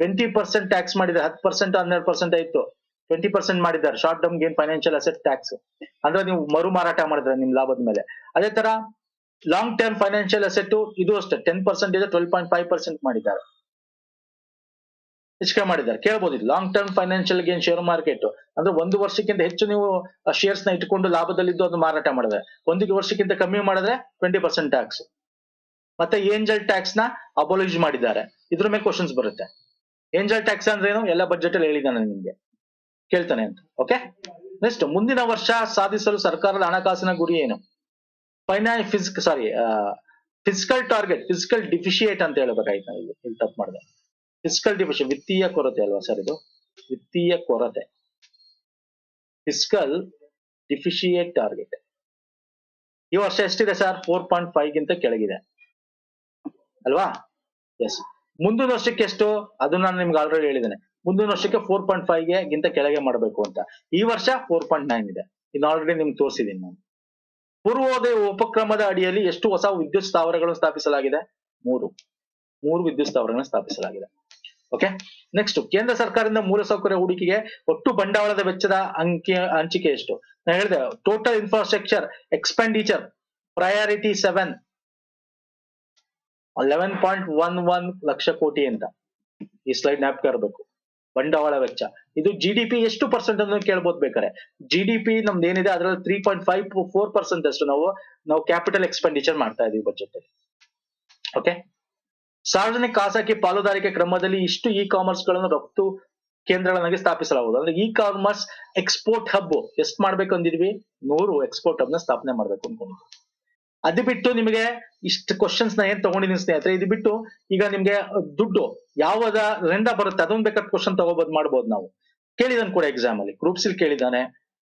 [SPEAKER 1] ಟ್ವೆಂಟಿ ಪರ್ಸೆಂಟ್ ಟ್ಯಾಕ್ಸ್ ಮಾಡಿದ್ದಾರೆ ಹತ್ತು ಪರ್ಸೆಂಟ್ ಹನ್ನೆರಡು ಪರ್ಸೆಂಟ್ ಆಯ್ತು. ಟ್ವೆಂಟಿ ಪರ್ಸೆಂಟ್ ಮಾಡಿದ್ದಾರೆ short term gain financial asset tax ಅಂದ್ರೆ ನೀವು ಮರು ಮಾರಾಟ ಮಾಡಿದ್ರೆ ನಿಮ್ ಲಾಭದ ಮೇಲೆ. ಅದೇ ತರ ಲಾಂಗ್ ಟರ್ಮ್ ಫೈನಾನ್ಷಿಯಲ್ ಅಸೆಟ್ ಇದು ಅಷ್ಟೇ. ಟೆನ್ ಪರ್ಸೆಂಟ್ ಇದೆ ಟ್ವೆಲ್ ಪಾಯಿಂಟ್ ಫೈವ್ ಪರ್ಸೆಂಟ್ ಮಾಡಿದ್ದಾರೆ. ಹೆಚ್ಚಿಗೆ ಮಾಡಿದ್ದಾರೆ. ಕೇಳ್ಬೋದು long term financial gain share market ಅಂದ್ರೆ ಒಂದು ವರ್ಷಕ್ಕಿಂತ ಹೆಚ್ಚು ನೀವು ಶೇರ್ಸ್ನ ಇಟ್ಕೊಂಡು ಲಾಭದಲ್ಲಿದ್ದು ಅದು ಮಾರಾಟ ಮಾಡಿದ್ರೆ. ಒಂದು ವರ್ಷಕ್ಕಿಂತ ಕಮ್ಮಿ ಮಾಡಿದ್ರೆ ಟ್ವೆಂಟಿ ಪರ್ಸೆಂಟ್ ಟ್ಯಾಕ್ಸ್ ಮತ್ತೆ ಏಂಜಲ್ ಟ್ಯಾಕ್ಸ್ನ ಅಬೋಲಿಷ್ ಮಾಡಿದ್ದಾರೆ. ಇದ್ರ ಮೇಲೆ ಕ್ವಶನ್ಸ್ ಬರುತ್ತೆ. ಏಂಜಲ್ ಟ್ಯಾಕ್ಸ್ ಅಂದ್ರೆ ಏನು? ಎಲ್ಲ ಬಜೆಟ್ ಅಲ್ಲಿ ಹೇಳಿದ್ದಾನೆ ನಿಮ್ಗೆ. ಕೇಳ್ತಾನೆ ಅಂತ. ಓಕೆ ನೆಕ್ಸ್ಟ್ ಮುಂದಿನ ವರ್ಷ ಸಾಧಿಸಲು ಸರ್ಕಾರದ ಹಣಕಾಸಿನ ಗುರಿ ಏನು? Finance physic sorry physical target physical deficit ಅಂತ ಹೇಳ್ಬೇಕಾಯ್ತು ನಾವು ಇಲ್ಲಿ ತಪ್ಪು ಮಾಡಿದೆ. ಫಿಸಿಕಲ್ ಡಿಫಿಶಿಯೇಟ್ ವಿತ್ತೀಯ ಕೊರತೆ ಅಲ್ವಾ ಸರ್ ಇದು? ವಿತ್ತೀಯ ಕೊರತೆ. ಫಿಸಿಕಲ್ ಡಿಫಿಶಿಯೇಟ್ ಟಾರ್ಗೆಟ್ ಈ ವರ್ಷ ಎಷ್ಟಿದೆ ಸರ್? ಫೋರ್ ಪಾಯಿಂಟ್ ಫೈವ್ ಗಿಂತ ಕೆಳಗಿದೆ. ಅಲ್ವಾ? ಎಸ್ ಮುಂದಿನ ವರ್ಷಕ್ಕೆ ಎಷ್ಟು? ಅದು ನಾನು ನಿಮ್ಗೆ ಆಲ್ರೆಡಿ ಹೇಳಿದ್ದೇನೆ. ಮುಂದಿನ ವರ್ಷಕ್ಕೆ ಫೋರ್ ಪಾಯಿಂಟ್ ಫೈವ್ ಗಿಂತ ಕೆಳಗೆ ಮಾಡಬೇಕು ಅಂತ. ಈ ವರ್ಷ ಫೋರ್ ಪಾಯಿಂಟ್ ನೈನ್ ಇದೆ. ಇನ್ನು ಆಲ್ರೆಡಿ ನಿಮ್ಗೆ ತೋರಿಸಿದ್ದೀನಿ ನಾನು. ಪೂರ್ವೋದಯ ಉಪಕ್ರಮದ ಅಡಿಯಲ್ಲಿ ಎಷ್ಟು ಹೊಸ ವಿದ್ಯುತ್ ಸ್ಥಾವರಗಳನ್ನು ಸ್ಥಾಪಿಸಲಾಗಿದೆ? ಮೂರು. ಮೂರು ವಿದ್ಯುತ್ ಸ್ಥಾವರಗಳನ್ನು ಸ್ಥಾಪಿಸಲಾಗಿದೆ. ಓಕೆ ನೆಕ್ಸ್ಟ್ ಕೇಂದ್ರ ಸರ್ಕಾರದಿಂದ ಮೂಲಸೌಕರ್ಯ ಹೂಡಿಕೆಗೆ ಒಟ್ಟು ಬಂಡವಾಳದ ವೆಚ್ಚದ ಅಂಕಿ, ಹಂಚಿಕೆ ಎಷ್ಟು? ನಾನು ಹೇಳಿದೆ total infrastructure expenditure priority seven eleven point one one lakh ಕೋಟಿ ಅಂತ. ಈ ಸ್ಲೈಡ್ ಜ್ಞಾಪಕ ಬಂಡವಾಳ ವೆಚ್ಚ. ಇದು ಜಿ ಡಿ ಪಿ ಎಷ್ಟು ಪರ್ಸೆಂಟ್ ಅಂತ ಕೇಳ್ಬೋದು ಬೇಕಾರೆ ಜಿ ಡಿ ಪಿ ನಮ್ದು ಏನಿದೆ ಅದರಲ್ಲಿ three point five four percent ಅಷ್ಟು ನಾವು ನಾವು ಕ್ಯಾಪಿಟಲ್ ಎಕ್ಸ್ಪೆಂಡಿಚರ್ ಮಾಡ್ತಾ ಇದೀವಿ ಬಜೆಟ್ ಅಲ್ಲಿ. ಓಕೆ ಸಾರ್ವಜನಿಕ ಖಾಸಗಿ ಪಾಲುದಾರಿಕೆ ಕ್ರಮದಲ್ಲಿ ಇಷ್ಟು ಇ ಕಾಮರ್ಸ್ಗಳನ್ನು ರಫ್ತು ಕೇಂದ್ರಗಳನ್ನಾಗಿ ಸ್ಥಾಪಿಸಲಾಗುವುದು. ಅಂದ್ರೆ ಇ ಕಾಮರ್ಸ್ ಎಕ್ಸ್ಪೋರ್ಟ್ ಹಬ್ ಎಷ್ಟು ಮಾಡ್ಬೇಕು ಅಂದಿದ್ವಿ ನೂರು ಎಕ್ಸ್ಪೋರ್ಟ್ ಹಬ್ನ ಸ್ಥಾಪನೆ ಮಾಡ್ಬೇಕು ಅನ್ಕೊಂಡಿದ್ವಿ ಅದು ಬಿಟ್ಟು ನಿಮಗೆ ಇಷ್ಟು ಕ್ವಶನ್ಸ್ನ ಏನ್ ತಗೊಂಡಿದ್ದೀನಿ ಸ್ನೇಹಿತರೆ, ಇದು ಬಿಟ್ಟು ಈಗ ನಿಮ್ಗೆ ದುಡ್ಡು ಯಾವದ ರಿಂದ ಬರುತ್ತೆ, ಅದೊಂದ್ ಬೇಕಾದ ಕ್ವಶನ್ ತಗೋಬಹುದು ಮಾಡ್ಬೋದು ನಾವು. ಕೇಳಿದಾನೆ ಕೂಡ ಎಕ್ಸಾಮ್ ಅಲ್ಲಿ. ಗ್ರೂಪ್ಸ್ ಅಲ್ಲಿ ಕೇಳಿದ್ದಾನೆ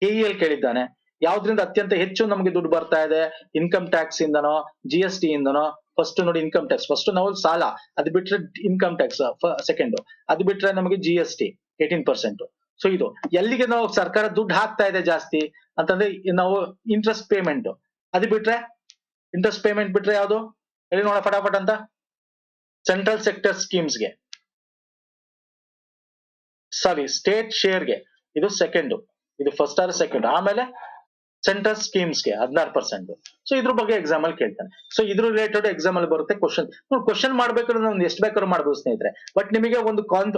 [SPEAKER 1] ಕೆಇಎಲ್ ಕೇಳಿದ್ದಾನೆ. ಯಾವ್ದ್ರಿಂದ ಅತ್ಯಂತ ಹೆಚ್ಚು ನಮಗೆ ದುಡ್ಡು ಬರ್ತಾ ಇದೆ? ಇನ್ಕಮ್ ಟ್ಯಾಕ್ಸ್ ಇಂದನೋ ಜಿ ಎಸ್ ಟಿ ಇಂದನೋ? ಫಸ್ಟ್ ನೋಡಿ ಇನ್ಕಮ್ ಟ್ಯಾಕ್ಸ್ ಫಸ್ಟ್ ನಾವು ಸಾಲ, ಅದು ಬಿಟ್ರೆ ಇನ್ಕಮ್ ಟ್ಯಾಕ್ಸ್ ಸೆಕೆಂಡ್ ಅದು ಬಿಟ್ರೆ ನಮಗೆ G S T eighteen percent so ಇದು, ಎಲ್ಲಿಗೆ ನಾವು ಸರ್ಕಾರ ದುಡ್ಡು ಹಾಕ್ತಾ ಇದೆ ಜಾಸ್ತಿ? ಅಂತಂದ್ರೆ ನಾವು ಇಂಟ್ರೆಸ್ಟ್ ಪೇಮೆಂಟ್ ಅದು ಬಿಟ್ರೆ ಇಂಟ್ರೆಸ್ಟ್ ಪೇಮೆಂಟ್ ಬಿಟ್ರೆ ಯಾವುದು? ಹೇಳಿ ನೋಡ ಫಟಾಫಟ್ ಅಂತ. ಸೆಂಟ್ರಲ್ ಸೆಕ್ಟರ್ ಸ್ಕೀಮ್ಸ್ಗೆ ಸಾರಿ ಸ್ಟೇಟ್ ಶೇರ್ಗೆ ಇದು ಸೆಕೆಂಡ್ ಇದು ಫಸ್ಟ್ ಆರ್ ಸೆಕೆಂಡ್ ಆಮೇಲೆ ಸೆಂಟ್ರಲ್ ಸ್ಕೀಮ್ಸ್ಗೆ ಹದಿನಾರು ಪರ್ಸೆಂಟ್ ಸೊ ಇದ್ರ ಬಗ್ಗೆ ಎಕ್ಸಾಮ್ ಅಲ್ಲಿ ಕೇಳ್ತಾನೆ. ಸೊ ಇದ್ರ ರಿಲೇಟೆಡ್ ಎಕ್ಸಾಮ್ ಅಲ್ಲಿ ಬರುತ್ತೆ ಕ್ವಶನ್ ಕ್ವಶನ್ ಮಾಡ್ಬೇಕಾದ್ರೆ ನಾವು ಎಷ್ಟು ಬೇಕಾದ್ರೂ ಮಾಡ್ಬೋದು ಸ್ನೇಹಿತರೆ. ಬಟ್ ನಿಮಗೆ ಒಂದು ಕಾನ್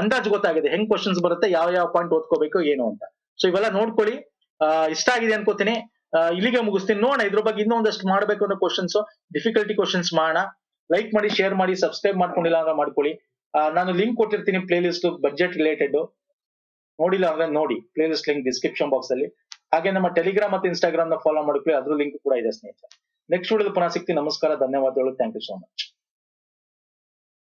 [SPEAKER 1] ಅಂದಾಜ್ ಗೊತ್ತಾಗಿದೆ. ಹೆಂಗ್ ಕ್ವಶನ್ಸ್ ಬರುತ್ತೆ, ಯಾವ ಯಾವ ಪಾಯಿಂಟ್ ಓದ್ಕೋಬೇಕು, ಏನು ಅಂತ. ಸೊ ಇವೆಲ್ಲ ನೋಡ್ಕೊಳ್ಳಿ. ಇಷ್ಟ ಆಗಿದೆ ಅನ್ಕೋತೀನಿ. ಇಲ್ಲಿಗೆ ಮುಗಿಸ್ತೀನಿ. ನೋಡೋಣ, ಇದ್ರ ಬಗ್ಗೆ ಇನ್ನೂ ಒಂದಷ್ಟು ಮಾಡ್ಬೇಕು ಅನ್ನೋ ಕ್ವಶನ್ಸ್ ಡಿಫಿಕಲ್ಟಿ ಕ್ವಶನ್ಸ್ ಮಾಡೋಣ. ಲೈಕ್ ಮಾಡಿ ಶೇರ್ ಮಾಡಿ ಸಬ್ಸ್ಕ್ರೈಬ್ ಮಾಡ್ಕೊಂಡಿಲ್ಲ ಅಂದ್ರೆ ಮಾಡ್ಕೊಳ್ಳಿ. ನಾನು ಲಿಂಕ್ ಕೊಟ್ಟಿರ್ತೀನಿ ಪ್ಲೇ ಲಿಸ್ಟ್ ಬಜೆಟ್ ರಿಲೇಟೆಡ್ ನೋಡಿಲ್ಲ ಅಂದ್ರೆ ನೋಡಿ playlist link description box ಅಲ್ಲಿ. ಹಾಗೆ ನಮ್ಮ ಟೆಲಿಗ್ರಾಮ್ ಮತ್ತು ಇನ್ಸ್ಟಾಗ್ರಾಮ್ನ ಫಾಲೋ ಮಾಡ್ಕೊಳ್ಳಿ. ಅದ್ರ ಲಿಂಕ್ ಕೂಡ ಇದೆ, ಸ್ನೇಹಿತರೆ. ನೆಕ್ಸ್ಟ್ ವಿಡಿಯೋದಲ್ಲಿ ಪುನಃ ಸಿಗ್ತೀನಿ. ನಮಸ್ಕಾರ, ಧನ್ಯವಾದಗಳು. Thank you so much